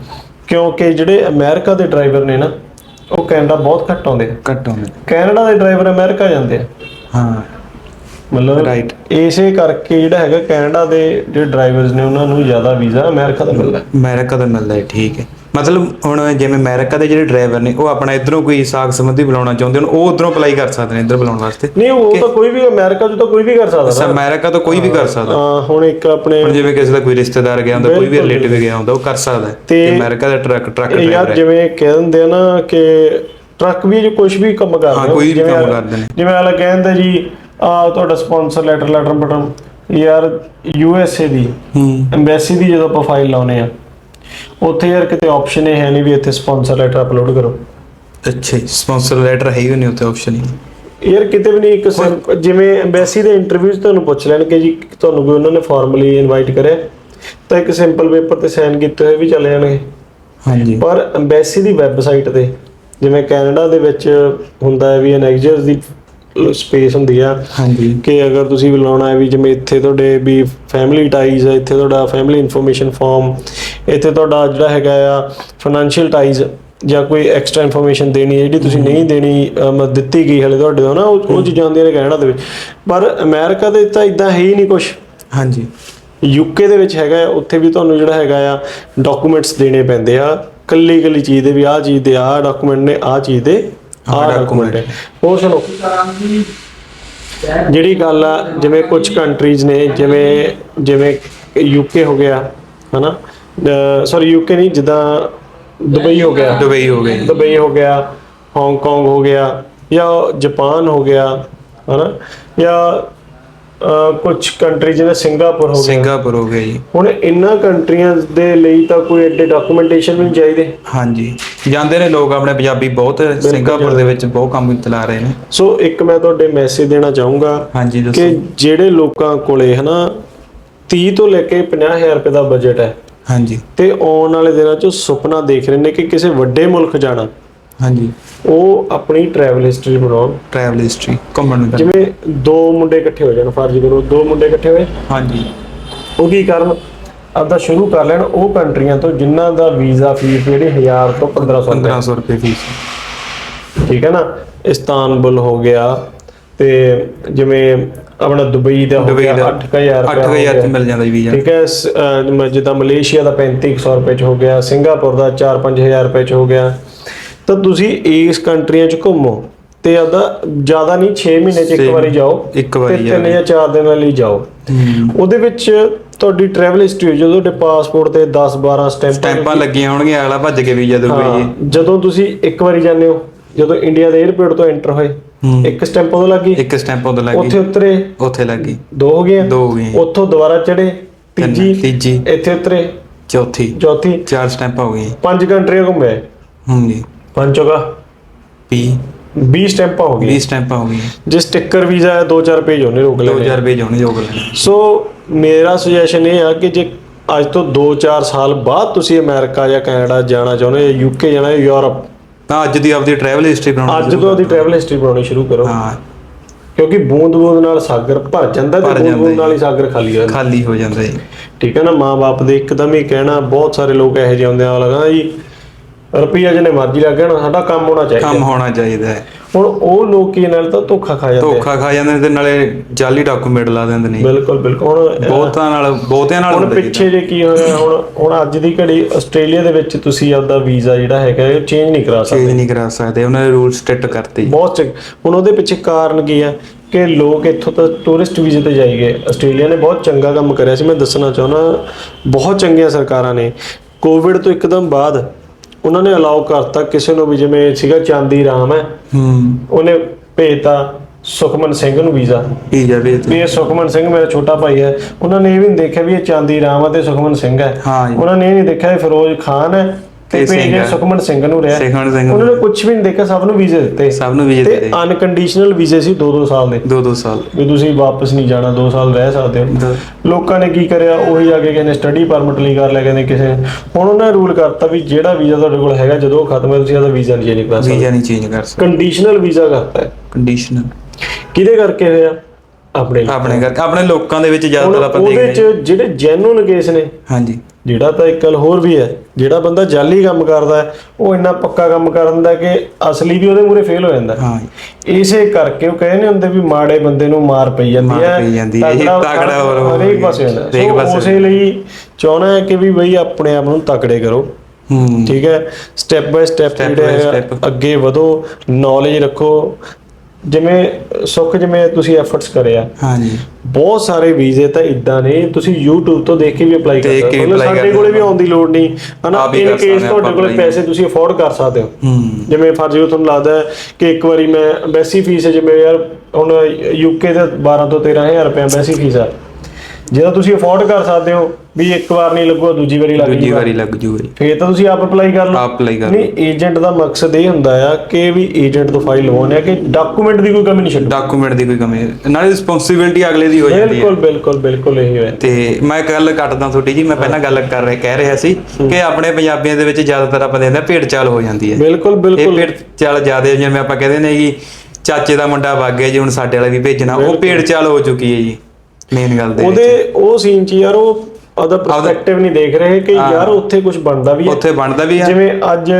ਕਿਉਂਕਿ ਜਿਹੜੇ ਅਮਰੀਕਾ ਦੇ ਡਰਾਈਵਰ ਨੇ ਨਾ ਉਹ ਕੈਨੇਡਾ ਬਹੁਤ ਘੱਟ ਆਉਂਦੇ ਆ। ਘੱਟ ਆਉਂਦੇ ਕੈਨੇਡਾ ਦੇ ਡਰਾਈਵਰ ਅਮਰੀਕਾ ਜਾਂਦੇ ਆ। ਹਾਂ। ਮਤਲਬ Right. ਇਸੇ ਕਰਕੇ ਜਿਹੜਾ ਹੈਗਾ ਕੈਨੇਡਾ ਦੇ ਜਿਹੜੇ ਡਰਾਈਵਰਸ ਨੇ ਉਹਨਾਂ ਨੂੰ ਜ਼ਿਆਦਾ ਵੀਜ਼ਾ ਅਮਰੀਕਾ ਦਾ ਮਿਲਦਾ। ਅਮਰੀਕਾ ਦਾ ਮਿਲਦਾ ਹੈ ਠੀਕ ਹੈ। ਮਤਲਬ ਹੁਣ ਜਿਵੇਂ ਅਮਰੀਕਾ ਦੇ ਜਿਹੜੇ ਡਰਾਈਵਰ ਨੇ ਉਹ ਆਪਣਾ ਇਧਰੋਂ ਕੋਈ ਸਾਖ ਸੰਬੰਧੀ ਬੁਲਾਉਣਾ ਚਾਹੁੰਦੇ ਹਨ ਉਹ ਉਧਰੋਂ ਅਪਲਾਈ ਕਰ ਸਕਦੇ ਨੇ ਇਧਰ ਬੁਲਾਉਣ ਵਾਸਤੇ? ਨਹੀਂ ਉਹ ਤਾਂ ਕੋਈ ਵੀ ਅਮਰੀਕਾ ਚ ਤਾਂ ਕੋਈ ਵੀ ਕਰ ਸਕਦਾ ਨਾ ਅਮਰੀਕਾ ਤੋਂ ਕੋਈ ਵੀ ਕਰ ਸਕਦਾ। ਹਾਂ, ਹੁਣ ਇੱਕ ਆਪਣੇ ਹੁਣ ਜਿਵੇਂ ਕਿਸੇ ਦਾ ਕੋਈ ਰਿਸ਼ਤੇਦਾਰ ਗਿਆ ਹੁੰਦਾ ਕੋਈ ਵੀ ਰਿਲੇਟਿਵ ਗਿਆ ਹੁੰਦਾ ਉਹ ਕਰ ਸਕਦਾ ਹੈ। ਤੇ ਅਮਰੀਕਾ ਦਾ ਟਰੱਕ ਟਰੱਕ ਇਹ ਡਰਾਈਵਰ ਯਾਰ ਜਿਵੇਂ ਕਹਿ ਦਿੰਦੇ ਆ ਨਾ ਕਿ ਟਰੱਕ ਵੀ ਜੇ ਕੁਝ ਵੀ ਕੰਮ ਕਰਦੇ ਹਾਂ, ਹੋ, ਕੋਈ ਵੀ ਕੰਮ ਕਰਦੇ ਨੇ। ਜਿਵੇਂ ਅਗਲਾ ਕਹਿੰਦਾ ਜੀ ਆ ਤੁਹਾਡਾ ਸਪਾਂਸਰ ਲੈਟਰ ਲੈਟਰ ਬਟਨ ਯਾਰ ਯੂ ਐਸ ਏ ਦੀ ਹੂੰ। ਐਮਬੈਸੀ ਦੀ ਜਦੋਂ ਆਪਾਂ ਫਾਈਲ ਲਾਉਨੇ ਆ ਉੱਥੇ ਯਾਰ ਕਿਤੇ ਆਪਸ਼ਨ ਇਹ ਹੈ ਨਹੀਂ ਵੀ ਇੱਥੇ ਸਪਾਂਸਰ ਲੈਟਰ ਅਪਲੋਡ ਕਰੋ। ਅੱਛਾ ਸਪਾਂਸਰ ਲੈਟਰ ਹੈ ਹੀ ਨਹੀਂ ਉੱਤੇ ਆਪਸ਼ਨ ਹੀ ਯਾਰ ਕਿਤੇ ਵੀ ਨਹੀਂ ਇੱਕ ਜਿਵੇਂ ਐਮਬੈਸੀ ਦੇ ਇੰਟਰਵਿਊਜ਼ ਤੁਹਾਨੂੰ ਪੁੱਛ ਲੈਣਗੇ ਜੀ ਤੁਹਾਨੂੰ ਕੋਈ ਉਹਨਾਂ ਨੇ ਫਾਰਮਲੀ ਇਨਵਾਈਟ ਕਰਿਆ। ਤਾਂ ਇੱਕ ਸਿੰਪਲ ਪੇਪਰ ਤੇ ਸਾਈਨ ਕੀਤੇ ਹੋਏ ਵੀ ਚਲੇ ਜਾਣਗੇ। ਹਾਂਜੀ। ਪਰ ਐਮਬੈਸੀ ਦੀ ਵੈਬਸਾਈਟ ਤੇ ਜਿਵੇਂ ਕੈਨੇਡਾ ਦੇ ਵਿੱਚ ਹੁੰਦਾ ਹੈ ਵੀ ਐਨਐਕਜਰਸ ਦੀ ਸਪੇਸ ਹੁੰਦੀ ਆ ਹਾਂਜੀ। ਕਿ ਅਗਰ ਤੁਸੀਂ ਬੁਲਾਉਣਾ ਹੈ ਵੀ ਜਿਵੇਂ ਇੱਥੇ ਤੁਹਾਡੇ ਵੀ ਫੈਮਿਲੀ ਟਾਈਜ਼ ਹੈ ਇੱਥੇ ਤੁਹਾਡਾ ਫੈਮਿਲੀ ਇਨਫੋਰਮੇਸ਼ਨ ਫਾਰਮ ਇੱਥੇ ਤੁਹਾਡਾ ਜਿਹੜਾ ਹੈਗਾ ਆ ਫਾਈਨੈਂਸ਼ੀਅਲ ਟਾਈਜ਼ ਜਾਂ ਕੋਈ ਐਕਸਟਰਾ ਇਨਫੋਰਮੇਸ਼ਨ ਦੇਣੀ ਹੈ ਜਿਹੜੀ ਤੁਸੀਂ ਨਹੀਂ ਦੇਣੀ ਦਿੱਤੀ ਗਈ ਹਲੇ ਤੁਹਾਡੇ ਤੋਂ ਨਾ ਉਹ ਚੀਜ਼ਾਂ ਹੁੰਦੀਆਂ ਨੇ ਕੈਨੇਡਾ ਦੇ ਵਿੱਚ। ਪਰ ਅਮਰੀਕਾ ਦੇ ਤਾਂ ਇਦਾਂ ਹੈ ਹੀ ਨਹੀਂ ਕੁਝ ਹਾਂਜੀ। ਯੂਕੇ ਦੇ ਵਿੱਚ ਹੈਗਾ ਉੱਥੇ ਵੀ ਤੁਹਾਨੂੰ ਜਿਹੜਾ ਹੈਗਾ ਆ ਡਾਕੂਮੈਂਟਸ ਦੇਣੇ ਪੈਂਦੇ ਆ। ਕੱਲੀ ਕੱਲੀ ਚੀਜ਼ ਦੇ ਵੀ ਆਹ ਚੀਜ਼ ਦੇ ਆਹ ਡਾਕੂਮੈਂਟ ਨੇ ਆਹ ਚੀਜ਼ ਦੇ ਆਹ ਡਾਕੂਮੈਂਟ ਹੈ ਹੋਰ ਸੁਣੋ। ਜਿਹੜੀ ਗੱਲ ਆ ਜਿਵੇਂ ਕੁਝ ਕੰਟਰੀਜ਼ ਨੇ ਜਿਵੇਂ ਜਿਵੇਂ ਯੂਕੇ ਹੋ ਗਿਆ ਹਨਾ? ਸੌਰੀ ਯੂਕੇ ਨਹੀਂ ਜਿੱਦਾਂ ਦੁਬਈ ਹੋ ਗਿਆ। ਦੁਬਈ ਹੋ ਗਈ ਦੁਬਈ ਹੋ ਗਿਆ ਹਾਂਗਕਾਂਗ ਹੋ ਗਿਆ ਜਾਂ ਜਾਪਾਨ ਹੋ ਗਿਆ ਹਨਾ? ਜਾਂ ਕੁਝ ਕੰਟਰੀ ਜਿਵੇਂ ਸਿੰਗਾਪੁਰ ਹੋ ਗਿਆ। ਸਿੰਗਾਪੁਰ ਹੋ ਗਿਆ ਜੀ। ਹੁਣ ਇਹਨਾਂ ਕੰਟਰੀਆਂ ਦੇ ਲਈ ਤਾਂ ਕੋਈ ਐਡੇ ਡਾਕੂਮੈਂਟੇਸ਼ਨ ਵੀ ਨਹੀਂ ਚਾਹੀਦੇ। ਹਾਂਜੀ। ਜਾਂਦੇ ਨੇ ਲੋਕ ਆਪਣੇ ਪੰਜਾਬੀ ਬਹੁਤ ਸਿੰਗਾਪੁਰ ਦੇ ਵਿੱਚ ਬਹੁਤ ਕੰਮ ਚਲਾ ਰਹੇ ਨੇ। ਸੋ ਇੱਕ ਮੈਂ ਤੁਹਾਡੇ ਮੈਸੇਜ ਦੇਣਾ ਚਾਹੂੰਗਾ ਹਾਂਜੀ ਦੱਸੋ। ਕਿ ਜਿਹੜੇ ਲੋਕਾਂ ਕੋਲੇ ਹਨਾ 30 ਤੋਂ ਲੈ ਕੇ 50000 ਰੁਪਏ ਦਾ ਬਜਟ ਹੈ ਹਾਂਜੀ। ਤੇ ਆਉਣ ਵਾਲੇ ਦਿਨਾਂ 'ਚ ਸੁਪਨਾ ਦੇਖ ਰਹੇ ਨੇ ਕਿ ਕਿਸੇ ਵੱਡੇ ਮੁਲਕ ਜਾਣਾ। ਹਾਂਜੀ। ਉਹ ਆਪਣੀ ਟਰੈਵਲ ਹਿਸਟਰੀ ਬਣਾਉਣ। ਟਰੈਵਲ ਹਿਸਟਰੀ ਘੁੰਮਣ ਨੂੰ। ਜਿਵੇਂ ਦੋ ਮੁੰਡੇ ਇਕੱਠੇ ਹੋ ਜਾਣ ਫਰਜ਼ ਕਰੋ ਦੋ ਮੁੰਡੇ ਇਕੱਠੇ ਹੋਏ। ਹਾਂਜੀ। ਉਹ ਕੀ ਕਰਨ? ਆਪਦਾ ਸ਼ੁਰੂ ਕਰ ਲੈਣ ਉਹ ਕੰਟਰੀਆਂ ਤੋਂ ਜਿਨ੍ਹਾਂ ਦਾ ਵੀਜ਼ਾ ਫੀਸ ਜਿਹੜੀ 1000 ਤੋਂ 1500 ਰੁਪਏ। 1500 ਰੁਪਏ ਫੀਸ। ਠੀਕ ਹੈ ਨਾ? ਇਸਤਾਨਬੁਲ ਹੋ ਗਿਆ ਤੇ ਜਿਵੇਂ ਆਪਣਾ ਦੁਬਈ ਦਾ ਹੋ ਗਿਆ ਦਾ 8000 ਰੁਪਏ 8000 ਚ ਮਿਲ ਜਾਂਦਾ ਜੀ ਵੀਜ਼ਾ। ਠੀਕ ਹੈ ਜਿੱਦਾਂ ਮਲੇਸ਼ੀਆ ਦਾ 3500 ਰੁਪਏ ਚ ਹੋ ਗਿਆ ਸਿੰਗਾਪੁਰ ਦਾ 4-5000 ਰੁਪਏ ਚ ਹੋ ਗਿਆ। ਤਾਂ ਤੁਸੀਂ ਇਸ ਕੰਟਰੀਆਂ ਚ ਘੁੰਮੋ ਤੇ ਆਦਾ ਜ਼ਿਆਦਾ ਨਹੀਂ 6 ਮਹੀਨੇ ਚ ਇੱਕ ਵਾਰੀ ਜਾਓ ਇੱਕ ਵਾਰੀ ਤੇ ਤਿੰਨ ਜਾਓ। ਜਾਂ 4 ਦਿਨਾਂ ਲਈ ਜਾਓ। ਉਹਦੇ ਵਿੱਚ ਤੁਹਾਡੀ ਟਰੈਵਲ ਹਿਸਟਰੀ ਜਦੋਂ ਤੁਹਾਡੇ ਪਾਸਪੋਰਟ ਤੇ 10 12 ਸਟੈਂਪਾਂ ਲੱਗੀਆਂ ਹੋਣਗੀਆਂ ਅਗਲਾ ਭੱਜ ਕੇ ਵੀਜ਼ਾ ਦਊਗਾ ਜੀ। ਜਦੋਂ ਤੁਸੀਂ ਇੱਕ ਵਾਰੀ ਜਾਂਦੇ ਹੋ। ਜਦੋਂ ਇੰਡੀਆ ਦੇ 에ਅਰਪੋਰਟ ਤੋਂ ਐਂਟਰ ਹੋਏ। ਇੱਕ ਸਟੈਂਪ ਉਦੋਂ ਲੱਗੀ ਇੱਕ ਸਟੈਂਪ ਉਦੋਂ ਲੱਗੀ ਉੱਥੇ ਉਤਰੇ। ਉੱਥੇ ਲੱਗੀ ਦੋ ਹੋ ਗਏ ਦੋ ਹੋ ਗਏ ਉੱਥੋਂ ਦੁਬਾਰਾ ਚੜੇ ਤੀਜੀ। ਤੀਜੀ। ਇੱਥੇ ਉਤਰੇ। ਚੌਥੀ। ਚੌਥੀ। ਚਾਰ ਸਟੈਂਪ ਹੋ ਗਈ। ਪੰਜ ਕੰਟਰੀਆਂ ਘੁੰਮੇ। ਹੂੰ ਜੀ। ਪੰਜ ਚੋਗਾ 20 20 ਸਟੈਂਪਾਂ ਹੋ 20 ਗਈਆਂ ਸਟੈਂਪਾਂ ਹੋ ਗਈਆਂ। ਜੇ ਸਟicker ਵੀਜ਼ਾ ਹੈ 2-4 ਪੇਜ ਹੋਣੇ ਰੋਕ ਲੈਣੇ। 2000 ਰੁਪਏ ਜਾਣੇ ਯੋਗ ਲੈਣੇ। ਸੋ ਮੇਰਾ ਸੁਜੈਸ਼ਨ ਇਹ ਆ ਕਿ ਜੇ ਅੱਜ ਤੋਂ 2-4 ਸਾਲ ਬਾਅਦ ਤੁਸੀਂ ਅਮਰੀਕਾ ਜਾਂ ਕੈਨੇਡਾ ਜਾਣਾ ਚਾਹੁੰਦੇ ਹੋ ਯੂਕੇ ਜਾਣਾ ਜਾਂ ਯੂਰਪ ਤਾਂ ਅੱਜ ਦੀ ਆਪਦੀ ਟਰੈਵਲ ਹਿਸਟਰੀ ਬਣਾਉਣੀ ਅੱਜ ਤੋਂ ਉਹਦੀ ਟਰੈਵਲ ਹਿਸਟਰੀ ਬਣਾਉਣੀ ਸ਼ੁਰੂ ਕਰੋ। ਹਾਂ। ਕਿਉਂਕਿ ਬੂੰਦ-ਬੂੰਦ ਨਾਲ ਸਾਗਰ ਭਰ ਜਾਂਦਾ ਤੇ ਜਾਂਦਾ ਬੂੰਦ-ਬੂੰਦ ਜੀ। ਨਾਲ ਹੀ ਸਾਗਰ ਖਾਲੀ ਹੋ ਜਾਂਦਾ। ਖਾਲੀ ਹੋ ਜਾਂਦਾ ਜੀ। ਠੀਕ ਹੈ ਨਾ ਮਾਂ-ਬਾਪ ਦੇ ਇੱਕਦਮ ਹੀ ਕਹਿਣਾ ਬਹੁਤ ਸਾਰੇ ਲੋਕ ਇਹੋ ਜਿਹੇ ਹੁੰਦੇ ਆ ਲਗਾ ਜੀ ਰੁਪਈਆ ਜਿਹਨੇ ਮਰਜ਼ੀ ਲੱਗ ਜਾਣਾ ਸਾਡਾ ਕੰਮ ਹੋਣਾ ਚਾਹੀਦਾ। ਕੰਮ ਹੋਣਾ ਚਾਹੀਦਾ ਹੈ। ਹੁਣ ਉਹ ਲੋਕ ਕੀ ਨਾਲ ਤਾਂ ਧੋਖਾ ਖਾ ਜਾਂਦੇ ਆ। ਧੋਖਾ ਖਾ ਜਾਂਦੇ ਨੇ ਤੇ ਨਾਲੇ ਜਾਲੀ ਡਾਕੂਮੈਂਟ ਲਾ ਦਿੰਦੇ ਨੇ। ਬਿਲਕੁਲ ਬਿਲਕੁਲ। ਹੁਣ ਬਹੁਤਾਂ ਨਾਲ ਬਹੁਤਿਆਂ ਨਾਲ ਹੁਣ ਪਿੱਛੇ ਜੇ ਕੀ ਹੋਇਆ ਹੁਣ ਹੁਣ ਅੱਜ ਦੀ ਘੜੀ ਆਸਟ੍ਰੇਲੀਆ ਦੇ ਵਿੱਚ ਤੁਸੀਂ ਆਪਦਾ ਵੀਜ਼ਾ ਜਿਹੜਾ ਹੈਗਾ ਇਹ ਚੇਂਜ ਨਹੀਂ ਕਰਾ ਸਕਦੇ। ਚੇਂਜ ਨਹੀਂ ਕਰਾ ਸਕਦੇ ਉਹਨਾਂ ਦੇ ਰੂਲ ਸਟ੍ਰਿਕਟ ਕਰਤੇ। ਬਹੁਤ ਚੰਗ ਹੁਣ ਉਹਦੇ ਪਿੱਛੇ ਕਾਰਨ ਕੀ ਹੈ ਕਿ ਲੋਕ ਇੱਥੋਂ ਤਾਂ ਟੂਰਿਸਟ ਵੀਜ਼ੇ ਤੇ ਜਾਈ ਗਏ। ਆਸਟ੍ਰੇਲੀਆ ਨੇ ਬਹੁਤ ਚੰਗਾ ਕੰਮ ਕਰਿਆ ਸੀ ਮੈਂ ਦੱਸਣਾ ਚਾਹੁੰਦਾ ਬਹੁਤ ਚੰਗੀਆਂ ਸਰਕਾਰਾਂ ਨੇ। ਕੋਵਿਡ ਤੋਂ ਇੱਕਦਮ ਬਾਅਦ ਉਹਨਾਂ ਨੇ ਅਲਾਉ ਕਰਤਾ ਕਿਸੇ ਨੂੰ ਵੀ ਜਿਵੇਂ ਸੀਗਾ ਚਾਂਦੀ ਰਾਮ ਹੈ ਹੂੰ। ਉਹਨੇ ਭੇਜਤਾ ਸੁਖਮਨ ਸਿੰਘ ਨੂੰ ਵੀਜ਼ਾ। ਕੀ ਜਾਵੇ ਤੇ ਵੀ ਇਹ ਸੁਖਮਨ ਸਿੰਘ ਮੇਰਾ ਛੋਟਾ ਭਾਈ ਹੈ। ਉਹਨਾਂ ਨੇ ਇਹ ਵੀ ਨਹੀਂ ਦੇਖਿਆ ਵੀ ਇਹ ਚਾਂਦੀ ਰਾਮ ਹੈ ਤੇ ਸੁਖਮਨ ਸਿੰਘ ਹੈ। ਹਾਂ ਜੀ। ਉਹਨਾਂ ਨੇ ਇਹ ਨਹੀਂ ਦੇਖਿਆ ਇਹ ਫਿਰੋਜ਼ ਖਾਨ ਹੈ ਤੇ ਹੈ। ਸੁਖਮਨ ਸਿੰਘ ਨੂੰ ਰਿਹਾ ਸਿਖਣ ਸਿੰਘ ਉਹਨਾਂ ਨੇ ਕੁਝ ਵੀ ਨਹੀਂ ਦੇਖਿਆ ਸਭ ਨੂੰ ਵੀਜ਼ੇ ਦਿੱਤੇ। ਸਭ ਨੂੰ ਵੀਜ਼ੇ ਤੇ ਦੇ ਅਨਕੰਡੀਸ਼ਨਲ ਵੀਜ਼ੇ ਸੀ 2-2 ਸਾਲ ਦੇ। ਦੋ ਦੋ ਸਾਲ। ਵੀ ਤੁਸੀਂ ਵਾਪਸ ਨਹੀਂ ਜਾਣਾ 2 ਸਾਲ ਰਹਿ ਸਕਦੇ ਹੋ। ਲੋਕਾਂ ਨੇ ਕੀ ਕਰਿਆ? ਉਹੀ ਆ ਕੇ ਨੇ ਸਟੱਡੀ ਪਰਮਿਟ ਲਈ ਕਰ ਲਿਆ ਕਹਿੰਦੇ ਕਿਸੇ ਹੁਣ ਉਹਨਾਂ ਨੇ ਰੂਲ ਕਰਤਾ ਵੀ ਜਿਹੜਾ ਵੀਜ਼ਾ ਤੁਹਾਡੇ ਕੋਲ ਹੈਗਾ ਜਦੋਂ ਖਤਮ ਹੈ ਤੁਸੀਂ ਉਹਦਾ ਵੀਜ਼ਾ ਨਹੀਂ ਚੇਂਜ ਕਰ ਸਕਦੇ ਵੀਜ਼ਾ ਨਹੀਂ ਚੇਂਜ ਕਰ ਸਕਦੇ। ਕੰਡੀਸ਼ਨਲ ਵੀਜ਼ਾ ਕਰਤਾ ਹੈ। ਕੰਡੀਸ਼ਨਲ ਕਿਹਦੇ ਕਰਕੇ ਹੋਇਆ? ਆਪਣੇ। ਆਪਣੇ ਕਰਕੇ। ਆਪਣੇ ਲੋਕਾਂ ਦੇ ਵਿੱਚ ਜ਼ਿਆਦਾਤਰ ਆਪਾਂ ਉਹਦੇ ਦੇਖਦੇ ਚ ਜਿਹੜੇ ਜੈਨੂਨ ਕੇਸ ਨੇ ਹਾਂਜੀ। ਜਿਹੜਾ ਤਾਂ ਇੱਕ ਗੱਲ ਹੋਰ ਵੀ ਹੈ ਜਿਹੜਾ ਬੰਦਾ ਜਾਲੀ ਕੰਮ ਕਰਦਾ ਹੈ, ਉਹ ਇੰਨਾ ਪੱਕਾ ਕੰਮ ਕਰ ਦਿੰਦਾ ਕਿ ਅਸਲੀ ਵੀ ਉਹਦੇ ਮੂਰੇ ਫੇਲ ਹੋ ਜਾਂਦਾ ਹੈ। ਇਸੇ ਕਰਕੇ ਉਹ ਕਹਿੰਦੇ ਹੁੰਦੇ ਵੀ ਮਾੜੇ ਬੰਦੇ ਨੂੰ ਮਾਰ ਪਈ ਜਾਂਦੀ ਹੈ ਪਈ ਜਾਂਦੀ ਹੈ। ਇਹ ਤਕੜਾ ਹੋਰ ਹਰੇਕ। ਪਾਸੇ ਹੁੰਦਾ। ਉਸੇ ਲਈ ਚਾਹਣਾ ਹੈ ਕਿ ਵੀ ਬਈ ਆਪਣੇ ਆਪ ਨੂੰ ਤਕੜੇ ਕਰੋ ਠੀਕ ਹੈ ਸਟੈਪ ਬਾਈ ਸਟੈਪ ਜਿਹੜੇ। ਅੱਗੇ ਵਧੋ ਨੌਲੇਜ ਰੱਖੋ ਜਿਵੇਂ ਸੁੱਖ ਜਿਵੇਂ ਤੁਸੀਂ ਐਫਰਟਸ ਕਰਿਆ ਹਾਂਜੀ। ਬਹੁਤ ਸਾਰੇ ਵੀਜ਼ੇ ਤਾਂ ਇਦਾਂ ਨੇ ਤੁਸੀਂ YouTube ਤੋਂ ਦੇਖ ਕੇ ਵੀ ਅਪਲਾਈ ਕਰ ਸਕਦੇ ਹੋ। ਕਰ ਸਾਡੇ ਕੋਲੇ ਵੀ। ਆਉਣ ਦੀ ਲੋੜ ਨਹੀਂ। ਹਨਾ ਇਨ ਕਰ ਕੇਸ ਤੁਹਾਡੇ ਕੋਲੇ। ਪੈਸੇ ਤੁਸੀਂ ਅਫੋਰਡ ਕਰ ਸਕਦੇ ਹੋ। ਜਿਵੇਂ ਫਰਜ਼ ਜੋ ਤੁਹਾਨੂੰ ਲੱਗਦਾ ਹੈ ਕਿ ਇੱਕ ਵਾਰੀ ਮੈਂ ਐਮਬੈਸੀ ਫੀਸ ਹੈ ਜਿਵੇਂ ਯਾਰ ਹੁਣ ਯੂਕੇ ਦਾ 12 ਤੋਂ 13000 ਰੁਪਏ ਐਮਬੈਸੀ ਫੀਸ ਆ। ਜਿਹੜਾ ਤੁਸੀਂ ਅਫੋਰਡ ਕਰ ਸਕਦੇ ਹੋ ਵੀ ਇੱਕ ਵਾਰ ਨਹੀਂ ਲੱਗੂਗਾ ਦੂਜੀ ਵਾਰੀ ਲੱਗ ਦੂਜੀ ਜੂਗਾ। ਵਾਰੀ ਲੱਗ ਜੂਗਾ ਜੀ। ਫੇਰ ਤਾਂ ਤੁਸੀਂ ਆਪ ਅਪਲਾਈ ਕਰ ਲਓ। ਆਪ ਅਪਲਾਈ ਕਰ ਨਹੀਂ ਏਜੰਟ ਦਾ ਮਕਸਦ ਇਹ ਹੁੰਦਾ ਆ ਕਿ ਵੀ ਏਜੰਟ ਤੋਂ ਫਾਈਲ ਲਵਾਉਣੀ ਆ ਕਿ ਡਾਕੂਮੈਂਟ ਦੀ ਕੋਈ ਕਮੀ ਨਹੀਂ ਛੱਡੋ ਡਾਕੂਮੈਂਟ ਦੀ ਕੋਈ ਕਮੀ। ਨਾਲੇ ਰਿਸਪੌਂਸਿਬਿਲਟੀ ਅਗਲੇ ਦੀ ਹੋ ਜਾਂਦੀ ਹੈ ਬਿਲਕੁਲ ਬਿਲਕੁਲ ਬਿਲਕੁਲ ਇਹੀ ਹੋਇਆ। ਤੇ ਮੈਂ ਗੱਲ ਕੱਟਦਾ ਤੁਹਾਡੀ ਜੀ ਮੈਂ ਪਹਿਲਾਂ ਗੱਲ ਕਰ ਰਿਹਾ ਕਹਿ ਰਿਹਾ ਸੀ ਕਿ ਆਪਣੇ ਪੰਜਾਬੀਆਂ ਦੇ ਵਿੱਚ ਜ਼ਿਆਦਾਤਰ ਆਪਾਂ ਦੇਖਦੇ ਹਾਂ ਭੇਡ ਚਾਲ ਹੋ ਜਾਂਦੀ ਹੈ। ਬਿਲਕੁਲ ਇਹ ਬਿਲਕੁਲ। ਭੇਡ ਚਾਲ ਜ਼ਿਆਦਾ ਜਿਵੇਂ ਆਪਾਂ ਕਹਿੰਦੇ ਨੇ ਕਿ ਚਾਚੇ ਦਾ ਮੁੰਡਾ ਵਗ ਗਿਆ ਜੀ ਹੁਣ ਸਾਡੇ ਵਾਲਾ ਵੀ ਭੇਜਣਾ ਉਹ ਭੇਡ ਚਾਲ ਹੋ ਚੁੱਕੀ ਹੈ ਜੀ। ਮੇਨ ਗੱਲ ਦੇ। ਉਹਦੇ ਉਹ ਸੀਨ 'ਚ ਯਾਰ ਉਹ ਉਹਦਾ ਪਰਸਪੈਕਟਿਵ ਨਹੀਂ ਦੇਖ ਰਹੇ ਕਿ ਹਾਂ। ਯਾਰ ਉੱਥੇ ਕੁਝ ਬਣਦਾ ਵੀ ਹੈ। ਉੱਥੇ ਬਣਦਾ ਵੀ ਆ ਜਿਵੇਂ ਅੱਜ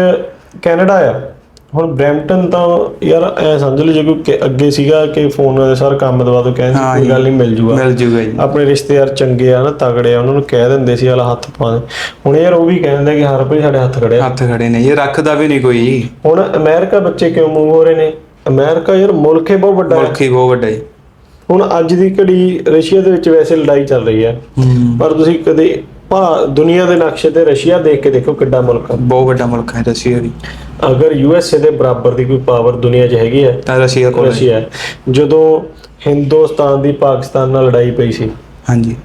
ਕੈਨੇਡਾ ਆ। ਹੁਣ ਬ੍ਰੈਂਪਟਨ ਤਾਂ ਯਾਰ ਐ ਸਮਝ ਲਓ ਜੇ ਕੋਈ ਕਿ- ਅੱਗੇ ਸੀਗਾ ਕਿ ਫੋਨ ਸਰ ਕੰਮ ਦਵਾ ਦੋ ਕਹਿੰਦੇ ਹਾਂ ਕੋਈ। ਗੱਲ ਨਹੀਂ ਮਿਲ ਜੂਗਾ। ਮਿਲ ਜੂਗਾ ਜੀ। ਆਪਣੇ ਰਿਸ਼ਤੇਦਾਰ ਚੰਗੇ ਆ ਨਾ ਤਗੜੇ ਆ ਉਹਨਾਂ ਨੂੰ ਕਹਿ ਦਿੰਦੇ ਸੀ ਵਾਲਾ ਹੱਥ ਪਾ ਦੇ। ਹੁਣ ਯਾਰ ਉਹ ਵੀ ਕਹਿੰਦੇ ਕਿ ਹਰ ਕੋਈ ਸਾਡੇ ਹੱਥ ਖੜਿਆ ਹੱਥ ਖੜੇ ਨੇ ਇਹ ਰੱਖਦਾ ਵੀ ਨਹੀਂ ਕੋਈ। ਹੁਣ ਅਮਰੀਕਾ ਬੱਚੇ ਕਿਉਂ ਮੂਵ ਹੋ ਰਹੇ ਨੇ? ਅਮਰੀਕਾ ਯਾਰ ਮੁਲਕ ਹੀ ਬਹੁਤ ਵੱਡਾ ਹੈ ਮੁਲਕ ਹੀ ਬਹੁਤ ਵੱਡਾ ਜੀ। ਹੁਣ ਅੱਜ ਦੀ ਘੜੀ ਰਸ਼ੀਆ ਦੇ ਵਿੱਚ ਵੈਸੇ ਲੜਾਈ ਚੱਲ ਰਹੀ ਹੈ। ਪਰ ਤੁਸੀਂ ਕਦੇ ਭਾ ਦੁਨੀਆ ਦੇ ਨਕਸ਼ੇ ਤੇ ਰਸ਼ੀਆ ਦੇਖ ਕੇ ਦੇਖੋ ਕਿੱਡਾ ਮੁਲਕ ਹੈ ਬਹੁਤ ਵੱਡਾ ਮੁਲਕ ਹੈ ਰਸ਼ੀਆ ਵੀ। ਅਗਰ ਯੂਐਸਏ ਦੇ ਬਰਾਬਰ ਦੀ ਕੋਈ ਪਾਵਰ ਦੁਨੀਆ 'ਚ ਹੈਗੀ ਹੈ ਤਾਂ ਰਸ਼ੀਆ ਕੋਲ ਹੈ। ਰਸ਼ੀਆ। ਜਦੋਂ ਹਿੰਦੁਸਤਾਨ ਦੀ ਪਾਕਿਸਤਾਨ ਨਾਲ ਲੜਾਈ ਪਈ ਸੀ। ਹਾਂਜੀ।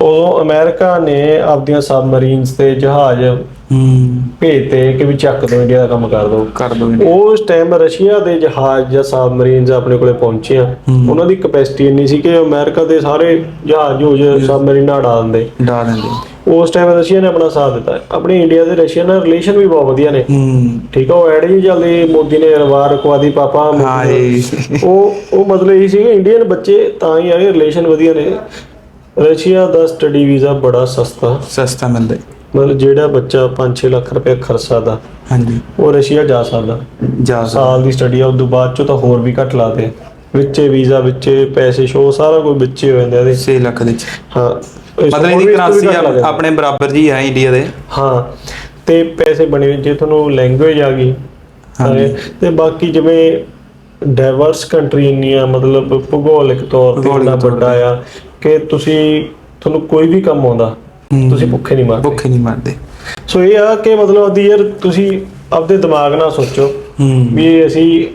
ਉਦੋਂ ਅਮਰੀਕਾ ਨੇ ਆਪਦੀਆਂ ਸਬਮਰੀਨਸ ਤੇ ਜਹਾਜ਼ ਹੂੰ ਭੇਜਤੇ ਕਿ ਵੀ ਚੱਕ ਦੋ ਇੰਡੀਆ ਦਾ ਕੰਮ ਕਰ ਦੋ। ਕਰ ਦੋ ਜੀ। ਉਸ ਟਾਈਮ ਰਸ਼ੀਆ ਦੇ ਜਹਾਜ਼ ਜਾਂ ਸਬਮਰੀਨਸ ਆਪਣੇ ਕੋਲੇ ਪਹੁੰਚੀਆਂ। ਉਹਨਾਂ ਦੀ ਕਪੈਸਿਟੀ ਇੰਨੀ ਸੀ ਕਿ ਅਮਰੀਕਾ ਦੇ ਸਾਰੇ ਜਹਾਜ਼ ਜੂਜ ਸਬਮਰੀਨਾਂ ਉਡਾ ਦਿੰਦੇ। ਡਾ ਦਿੰਦੇ। ਉਸ ਟਾਈਮ ਰਸ਼ੀਆ ਨੇ ਆਪਣਾ ਸਾਥ ਦਿੱਤਾ। ਆਪਣੇ ਇੰਡੀਆ ਦੇ ਰਸ਼ੀਆ ਨਾਲ ਰਿਲੇਸ਼ਨ ਵੀ ਬਹੁਤ ਵਧੀਆ ਨੇ। ਹੂੰ। ਠੀਕ ਆ ਉਹ ਐਡ ਜੀ ਜਲਦੀ ਮੋਦੀ ਨੇ ਰਵਾਰ ਰਕਵਾਦੀ ਪਾਪਾ ਹਾਂ ਜੀ ਉਹ ਉਹ ਮਤਲਬ ਇਹ ਸੀ ਕਿ ਇੰਡੀਅਨ ਬੱਚੇ ਤਾਂ ਹੀ ਆਏ ਰਿਲੇਸ਼ਨ ਵਧੀਆ ਨੇ। ਰਸ਼ੀਆ ਦਾ ਸਟੱਡੀ ਵੀਜ਼ਾ ਬੜਾ ਸਸਤਾ। ਸਸਤਾ ਮਿਲਦਾ। ਜੀ। ਮਤਲਬ ਜਿਹੜਾ ਬੱਚਾ 5-6 ਲੱਖ ਰੁਪਏ ਖਰਚ ਸਕਦਾ ਹਾਂਜੀ। ਉਹ ਰਸ਼ੀਆ ਜਾ ਸਕਦਾ। ਜਾ ਸਕਦਾ। ਸਾਲ ਦੀ ਸਟੱਡੀ ਆ ਉਸ ਤੋਂ ਬਾਅਦ ਚੋਂ ਤਾਂ ਹੋਰ ਵੀ ਘੱਟ ਲਾਦੇ ਵਿੱਚੇ ਵੀਜ਼ਾ ਵਿੱਚੇ ਪੈਸੇ ਸ਼ੋ ਸਾਰਾ ਕੁਝ ਵਿੱਚੇ ਹੋ ਜਾਂਦਾ ਇਹਦੇ। 6 ਲੱਖ ਦੇ ਵਿੱਚ। ਹਾਂ ਇਸ ਮਤਲਬ ਇਹਦੀ ਤੋਂ ਵੀ ਕਰੰਸੀ ਘੱਟ ਲੱਗ ਜਾਂਦਾ। ਆਪਣੇ ਬਰਾਬਰ ਜੀ ਹੈ ਇੰਡੀਆ ਦੇ। ਹਾਂ ਤੇ ਪੈਸੇ ਬਣੇ ਜੇ ਤੁਹਾਨੂੰ ਲੈਂਗੁਏਜ ਆ ਗਈ ਹਾਂਜੀ। ਤੇ ਬਾਕੀ ਜਿਵੇਂ ਡਾਈਵਰਸ ਕੰਟਰੀ ਇੰਨੀ ਆ ਮਤਲਬ ਭੂਗੋਲਿਕ ਤੌਰ ਤੇ ਭੂਗੋਲਿਕ ਇੰਨਾ ਤੌਰ ਵੱਡਾ ਆ ਕਿ ਤੁਸੀਂ ਤੁਹਾਨੂੰ ਕੋਈ ਵੀ ਕੰਮ ਆਉਂਦਾ। ਤੁਸੀਂ ਭੁੱਖੇ ਨਹੀਂ ਮਰਦੇ। ਭੁੱਖੇ ਨਹੀਂ ਮਰਦੇ। ਸੋ ਇਹ ਆ ਕਿ ਮਤਲਬ ਆਦੀ ਯਾਰ ਤੁਸੀਂ ਆਪਦੇ ਦਿਮਾਗ ਨਾਲ ਸੋਚੋ ਵੀ ਅਸੀਂ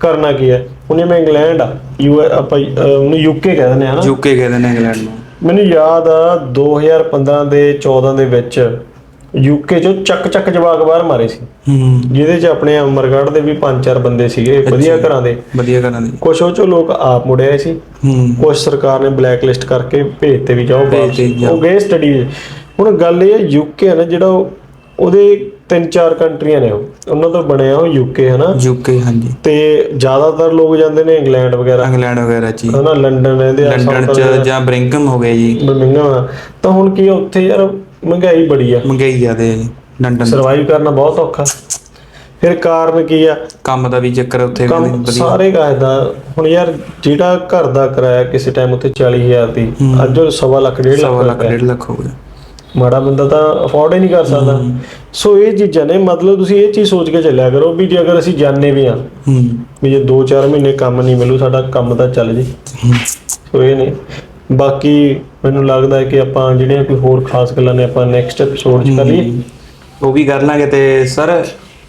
ਕਰਨਾ ਕੀ ਹੈ। ਹੁਣ ਜਿਵੇਂ ਇੰਗਲੈਂਡ ਆ ਯੂ ਆਪਾਂ ਉਹਨੂੰ ਯੂਕੇ ਕਹਿ ਦਿੰਦੇ ਆ ਨਾ। ਯੂਕੇ ਕਹਿੰਦੇ ਨੇ ਇੰਗਲੈਂਡ ਨੂੰ। ਮੈਨੂੰ ਯਾਦ ਆ 2015 ਦੇ 14 ਦੇ ਵਿੱਚ ਯੂਕੇ ਚੋਂ ਚੱਕ ਚੱਕ ਜਵਾਕ ਬਾਹਰ ਮਾਰੇ ਸੀ। ਹੂੰ। ਜਿਹਦੇ 'ਚ ਆਪਣੇ ਅਮਰਗੜ੍ਹ ਦੇ ਵੀ ਪੰਜ ਚਾਰ ਬੰਦੇ ਸੀਗੇ ਵਧੀਆ ਘਰਾਂ ਦੇ। ਵਧੀਆ ਕਰਾਂ ਦੀ। ਕੁਝ ਉਹ ਚੋਂ ਲੋਕ ਆਪ ਮੁੜੇ ਆਏ ਸੀ। ਹੂੰ। ਕੁਝ ਸਰਕਾਰ ਨੇ ਬਲੈਕ ਲਿਸਟ ਕਰਕੇ ਭੇਜਤੇ ਵੀ ਜਾਓ ਵਾਪਸ। ਉਹ ਗਏ ਸਟੱਡੀ ਹੁਣ ਗੱਲ ਇਹ ਹੈ ਯੂਕੇ ਹੈ ਨਾ ਜਿਹੜਾ ਉਹ- ਉਹਦੇ ਤਿੰਨ ਚਾਰ ਕੰਟਰੀਆਂ ਨੇ ਉਹ। ਉਹਨਾਂ ਤੋਂ ਬਣਿਆ ਉਹ ਯੂਕੇ ਹੈ ਨਾ। ਯੂਕੇ ਹਾਂਜੀ। ਤੇ ਜ਼ਿਆਦਾਤਰ ਲੋਕ ਜਾਂਦੇ ਨੇ ਇੰਗਲੈਂਡ ਵਗੈਰਾ। ਇੰਗਲੈਂਡ ਵਗੈਰਾ ਚ ਹੀ। ਲੰਡਨ ਰਹਿੰਦੇ ਆ ਲੰਡਨ ਚ ਜਾਂ ਬ੍ਰਿੰਗਮ ਹੋ ਗਿਆ ਜੀ। ਬਰਮਿੰਗਮ ਤਾਂ ਹੁਣ ਕੀ ਉੱਥੇ ਯਾਰ ਮਹਿੰਗਾਈ ਬੜੀ ਆ। ਮਹਿੰਗਾਈ ਜ਼ਿਆਦੇ ਹੈ ਜੀ ਲੰਡਨ ਸਰਵਾਈਵ ਕਰਨਾ ਬਹੁਤ ਔਖਾ। ਫਿਰ ਕਾਰਨ ਕੀ ਆ? ਕੰਮ ਦਾ ਵੀ ਚੱਕਰ ਉੱਥੇ ਵੀ ਕੰਮ ਵਧੀਆ। ਸਾਰੇ ਕਾਇਦਾ ਹੁਣ ਯਾਰ ਜਿਹੜਾ ਘਰ ਦਾ ਕਿਰਾਇਆ ਕਿਸੇ ਟਾਈਮ ਉੱਥੇ 40000 ਦੀ ਅੱਜ ਉਹ ਸਵਾ ਲੱਖ ਡੇਢ ਸਵਾ ਲੱਖ ਲੱਖ ਡੇਢ ਲੱਖ ਹੋ ਗਿਆ। ਮਾੜਾ ਬੰਦਾ ਤਾਂ ਅਫੋਰਡ ਹੀ ਨਹੀਂ ਕਰ ਸਕਦਾ। ਸੋ ਇਹ ਚੀਜ਼ਾਂ ਨੇ ਮਤਲਬ ਤੁਸੀਂ ਇਹ ਚੀਜ਼ ਸੋਚ ਕੇ ਚੱਲਿਆ ਕਰੋ ਵੀ ਜੇ ਅਗਰ ਅਸੀਂ ਜਾਣੇ ਵੀ ਆ ਵੀ ਜੇ 2-4 ਮਹੀਨੇ ਕੰਮ ਨਹੀਂ ਮਿਲੂ ਸਾਡਾ ਕੰਮ ਤਾਂ ਚੱਲ ਜੇ। ਸੋ ਇਹ ਨੇ। ਬਾਕੀ ਮੈਨੂੰ ਲੱਗਦਾ ਹੈ ਕਿ ਆਪਾਂ ਜਿਹੜੀਆਂ ਕੋਈ ਹੋਰ ਖਾਸ ਗੱਲਾਂ ਨੇ ਆਪਾਂ ਨੈਕਸਟ ਐਪੀਸੋਡ 'ਚ ਕਰ ਲਈਏ ਉਹ ਵੀ ਕਰ ਲਾਂਗੇ ਤੇ ਸਰ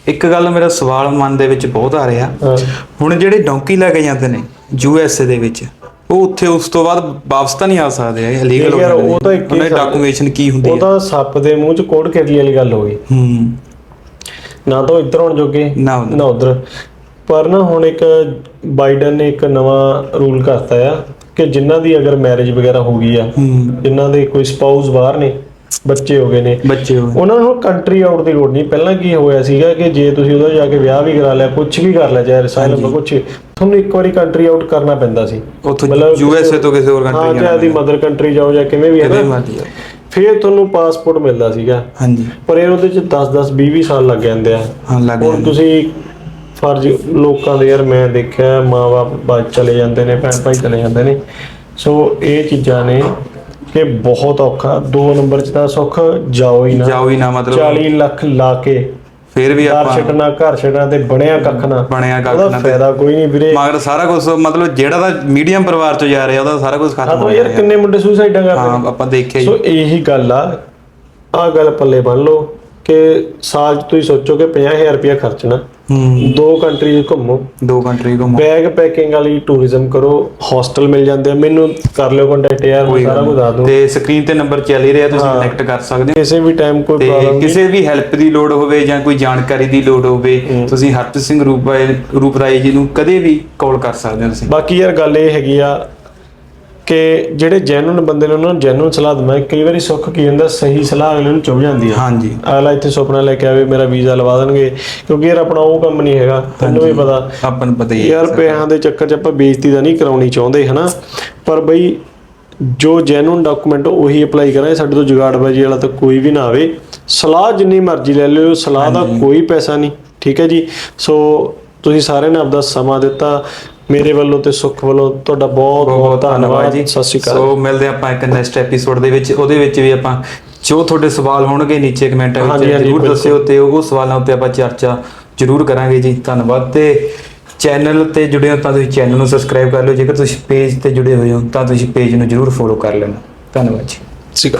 ਇੱਕ ਗੱਲ ਮੇਰਾ ਸਵਾਲ ਮਨ ਦੇ ਵਿੱਚ ਬਹੁਤ ਆ ਰਿਹਾ। ਹਾਂ। ਹੁਣ ਜਿਹੜੇ ਡੌਂਕੀ ਲੈ ਕੇ ਜਾਂਦੇ ਨੇ ਯੂ ਐਸ ਏ ਦੇ ਵਿੱਚ ਉਹ ਉੱਥੇ ਉਸ ਤੋਂ ਬਾਅਦ ਵਾਪਸ ਤਾਂ ਨਹੀਂ ਆ ਸਕਦੇ ਇਹ ਲੀਗਲ ਹੋ ਜਾਂਦੇ ਉਹ ਤਾਂ ਇੱਕ ਹੀ ਡਾਕੂਮੈਂਟੇਸ਼ਨ ਕੀ ਹੁੰਦੀ ਉਹ ਹੈ ਤਾਂ ਸੱਪ ਦੇ ਮੂੰਹ 'ਚ ਕੋੜ ਕੇਰੀ ਵਾਲੀ ਗੱਲ ਹੋ ਗਈ। ਹੂੰ। ਨਾ ਤਾਂ ਉਹ ਇੱਧਰ ਹੋਣ ਜੋਗੇ। ਨਾ ਉਧਰ। ਪਰ ਨਾ ਹੁਣ ਇੱਕ ਬਾਈਡਨ ਨੇ ਇੱਕ ਨਵਾਂ ਰੂਲ ਕਰਤਾ ਆ। ਕਿ ਜਿਨ੍ਹਾਂ ਦੀ ਅਗਰ ਮੈਰਿਜ ਵਗੈਰਾ ਹੋ ਗਈ ਆ ਹੂੰ। ਜਿਨ੍ਹਾਂ ਦੇ ਕੋਈ ਸਪਾਊਸ ਬਾਹਰ ਨੇ ਬੱਚੇ ਹੋ ਗਏ ਨੇ ਬੱਚੇ ਹੋਏ ਉਹਨਾਂ ਨੂੰ ਕੰਟਰੀ ਆਊਟ ਦੀ ਲੋੜ ਨਹੀਂ। ਪਹਿਲਾਂ ਕੀ ਹੋਇਆ ਸੀਗਾ ਕਿ ਜੇ ਤੁਸੀਂ ਉਹਦਾ ਜਾ ਕੇ ਵਿਆਹ ਵੀ ਕਰਾ ਲਿਆ ਕੁਝ ਵੀ ਕਰ ਲਿਆ ਚਾਹੇ ਰਸਾਇਲਮ ਕੁਝ ਤੁਹਾਨੂੰ ਇੱਕ ਵਾਰੀ ਕੰਟਰੀ ਆਊਟ ਕਰਨਾ ਪੈਂਦਾ ਸੀ। ਮਤਲਬ ਯੂ ਐਸ ਏ ਤੋਂ ਕਿਸੇ ਹੋਰ ਹਾਂ ਕੰਟਰੀ ਚਾਹੇ ਦੀ ਮਦਰ ਕੰਟਰੀ ਜਾਓ ਜਾਂ ਕਿਵੇਂ ਵੀ ਹੈ ਨਾ ਫਿਰ ਤੁਹਾਨੂੰ ਪਾਸਪੋਰਟ ਮਿਲਦਾ ਸੀਗਾ। ਹਾਂਜੀ। ਪਰ ਇਹ ਉਹਦੇ ਚ 10 10 20 20 ਸਾਲ ਲੱਗ ਜਾਂਦੇ ਆ। ਹਾਂ ਲੱਗ ਹੁਣ ਜਾਂਦਾ ਤੁਸੀਂ ਫਰਜ਼ ਲੋਕਾਂ ਦੇ ਯਾਰ ਮੈਂ ਦੇਖਿਆ ਮਾਂ-ਬਾਪ ਬਾਅਦ ਚਲੇ ਜਾਂਦੇ ਨੇ ਭੈਣ ਭਾਈ ਚਲੇ ਜਾਂਦੇ ਨੇ। ਸੋ ਇਹ ਚੀਜ਼ਾਂ ਨੇ ਕਿ ਬਹੁਤ ਔਖਾ। ਦੋ ਨੰਬਰ ਚ ਤਾਂ ਸੁੱਖ ਜਾਓ ਹੀ ਨਾ। ਜਾਓ ਹੀ ਨਾ ਮਤਲਬ 40 ਲੱਖ ਲਾ ਕੇ ਫਿਰ ਵੀ ਘਰ ਆਪਾਂ ਛੱਡਣਾ ਘਰ ਛੱਡਣਾ ਤੇ ਬਣਿਆ ਕੱਖ ਨਾ। ਬਣਿਆ ਕੱਖ ਨਾ ਫਾਇਦਾ ਕੋਈ ਨਹੀਂ ਵੀਰੇ। ਮਗਰ ਸਾਰਾ ਕੁਝ ਮਤਲਬ ਜਿਹੜਾ ਤਾਂ ਮੀਡੀਅਮ ਪਰਿਵਾਰ ਚੋਂ ਜਾ ਰਿਹਾ ਉਹਦਾ ਸਾਰਾ ਕੁਝ ਹਾਂ ਖਤਮ ਹੋ ਤਾਂ ਯਾਰ ਗਿਆ ਕਿੰਨੇ ਮੁੰਡੇ ਸੁਸਾਈਡਾਂ ਕਰਦੇ ਹਾਂ ਆਪਾਂ ਦੇਖਿਆ ਸੋ ਜੀ ਇਹੀ ਗੱਲ ਆ। ਆ ਗੱਲ ਪੱਲੇ ਬੰਨ ਲਓ ਕਿ ਸਾਲ 'ਚ ਤੁਸੀਂ ਸੋਚੋ ਕਿ 50000 ਰੁਪਇਆ ਖਰਚਣਾ। ਦੋ ਕੰਟਰੀ ਘੁੰਮੋ। ਦੋ ਕੰਟਰੀ ਘੁੰਮੋ। ਬੈਗ ਪੈਕਿੰਗ ਵਾਲੀ ਟੂਰਿਜ਼ਮ ਕਰੋ ਹੌਸਟਲ ਮਿਲ ਜਾਂਦੇ ਆ। ਮੈਨੂੰ ਕਰ ਲਿਓ ਕੰਟੈਕਟ ਯਾਰ ਮੈਂ ਸਾਰਾ ਕੁਝ ਦੱਸ। ਦੂੰ ਤੇ ਸਕਰੀਨ ਤੇ ਨੰਬਰ ਚੱਲ ਹੀ ਰਿਹਾ ਤੁਸੀਂ ਕਨੈਕਟ ਕਰ ਸਕਦੇ ਹੋ। ਕਿਸੇ ਵੀ ਟਾਈਮ ਕੋਈ ਤੇ ਪ੍ਰੋਬਲਮ ਕਿਸੇ ਵੀ ਹੈਲਪ ਦੀ ਲੋੜ ਹੋਵੇ ਜਾਂ ਕੋਈ ਜਾਣਕਾਰੀ ਦੀ ਲੋੜ ਹੋਵੇ ਤੁਸੀਂ ਹਰਪ੍ਰੀਤ ਸਿੰਘ ਰੂਪਰਾਏ ਰੂਪਰਾਏ ਜੀ ਨੂੰ ਕਦੇ ਵੀ ਕਾਲ ਕਰ ਸਕਦੇ ਹੋ ਤੁਸੀਂ। ਬਾਕੀ ਯਾਰ ਗੱਲ ਇਹ ਹੈਗੀ ਆ ਕਿ ਜਿਹੜੇ ਜੈਨੂਨ ਬੰਦੇ ਨੇ ਉਹਨਾਂ ਨੂੰ ਜੈਨੂਨ ਸਲਾਹ ਦਵਾਂ। ਕਈ ਵਾਰੀ ਸੁੱਖ ਕੀ ਹੁੰਦਾ? ਸਹੀ ਸਲਾਹ ਅਗਲੇ ਨੂੰ ਚੁਭ ਜਾਂਦੀ ਆ। ਹਾਂਜੀ। ਅਗਲਾ ਇੱਥੇ ਸੁਪਨਾ ਲੈ ਕੇ ਆਵੇ ਮੇਰਾ ਵੀਜ਼ਾ ਲਵਾ ਦੇਣਗੇ। ਕਿਉਂਕਿ ਯਾਰ ਆਪਣਾ ਉਹ ਕੰਮ ਨਹੀਂ ਹੈਗਾ। ਤੈਨੂੰ ਵੀ ਪਤਾ। ਆਪਾਂ ਨੂੰ ਪਤਾ ਹੀ ਹੈ। ਯਾਰ ਪੈਸਿਆਂ ਦੇ ਚੱਕਰ 'ਚ ਆਪਾਂ ਬੇਇੱਜ਼ਤੀ ਤਾਂ ਨਹੀਂ ਕਰਾਉਣੀ ਚਾਹੁੰਦੇ ਹਨਾ? ਪਰ ਬਈ ਜੋ ਜੈਨੂਨ ਡਾਕੂਮੈਂਟ ਉਹੀ ਅਪਲਾਈ ਕਰਾਂਗੇ। ਸਾਡੇ ਤੋਂ ਜੁਗਾੜਬਾਜੀ ਵਾਲਾ ਤਾਂ ਕੋਈ ਵੀ ਨਾ ਆਵੇ। ਸਲਾਹ ਜਿੰਨੀ ਮਰਜ਼ੀ ਲੈ ਲਿਓ। ਸਲਾਹ ਦਾ ਕੋਈ ਪੈਸਾ ਨਹੀਂ। ਠੀਕ ਹੈ ਜੀ? ਸੋ ਤੁਸੀਂ ਸਾਰਿਆਂ ਨੇ ਆਪਦਾ ਸਮਾਂ ਦਿੱਤਾ। ਮੇਰੇ ਵੱਲੋਂ ਤੇ ਸੁੱਖ ਵੱਲੋਂ ਤੁਹਾਡਾ ਬਹੁਤ ਬਹੁਤ ਧੰਨਵਾਦ ਜੀ। ਸਤਿ ਸ਼੍ਰੀ ਅਕਾਲ। ਸੋ ਮਿਲਦੇ ਆਪਾਂ ਇੱਕ ਨੈਕਸਟ ਐਪੀਸੋਡ ਦੇ ਵਿੱਚ। ਉਹਦੇ ਵਿੱਚ ਵੀ ਆਪਾਂ ਜੋ ਤੁਹਾਡੇ ਸਵਾਲ ਹੋਣਗੇ ਨੀਚੇ ਕਮੈਂਟਾਂ ਵਿੱਚ ਜਰੂਰ। ਦੱਸਿਓ ਤੇ ਉਹ ਸਵਾਲਾਂ ਉੱਤੇ ਆਪਾਂ ਚਰਚਾ ਜਰੂਰ ਕਰਾਂਗੇ ਜੀ। ਧੰਨਵਾਦ ਤੇ ਚੈਨਲ ਤੇ ਜੁੜੇ ਹੋ ਤਾਂ ਤੁਸੀਂ ਚੈਨਲ ਨੂੰ ਸਬਸਕ੍ਰਾਈਬ ਕਰ ਲਓ। ਜੇਕਰ ਤੁਸੀਂ ਪੇਜ ਤੇ ਜੁੜੇ ਹੋਏ ਹੋ ਤਾਂ ਤੁਸੀਂ ਪੇਜ ਨੂੰ ਜਰੂਰ ਫੋਲੋ ਕਰ ਲੈਣਾ। ਧੰਨਵਾਦ ਜੀ। ਸਿਕਾ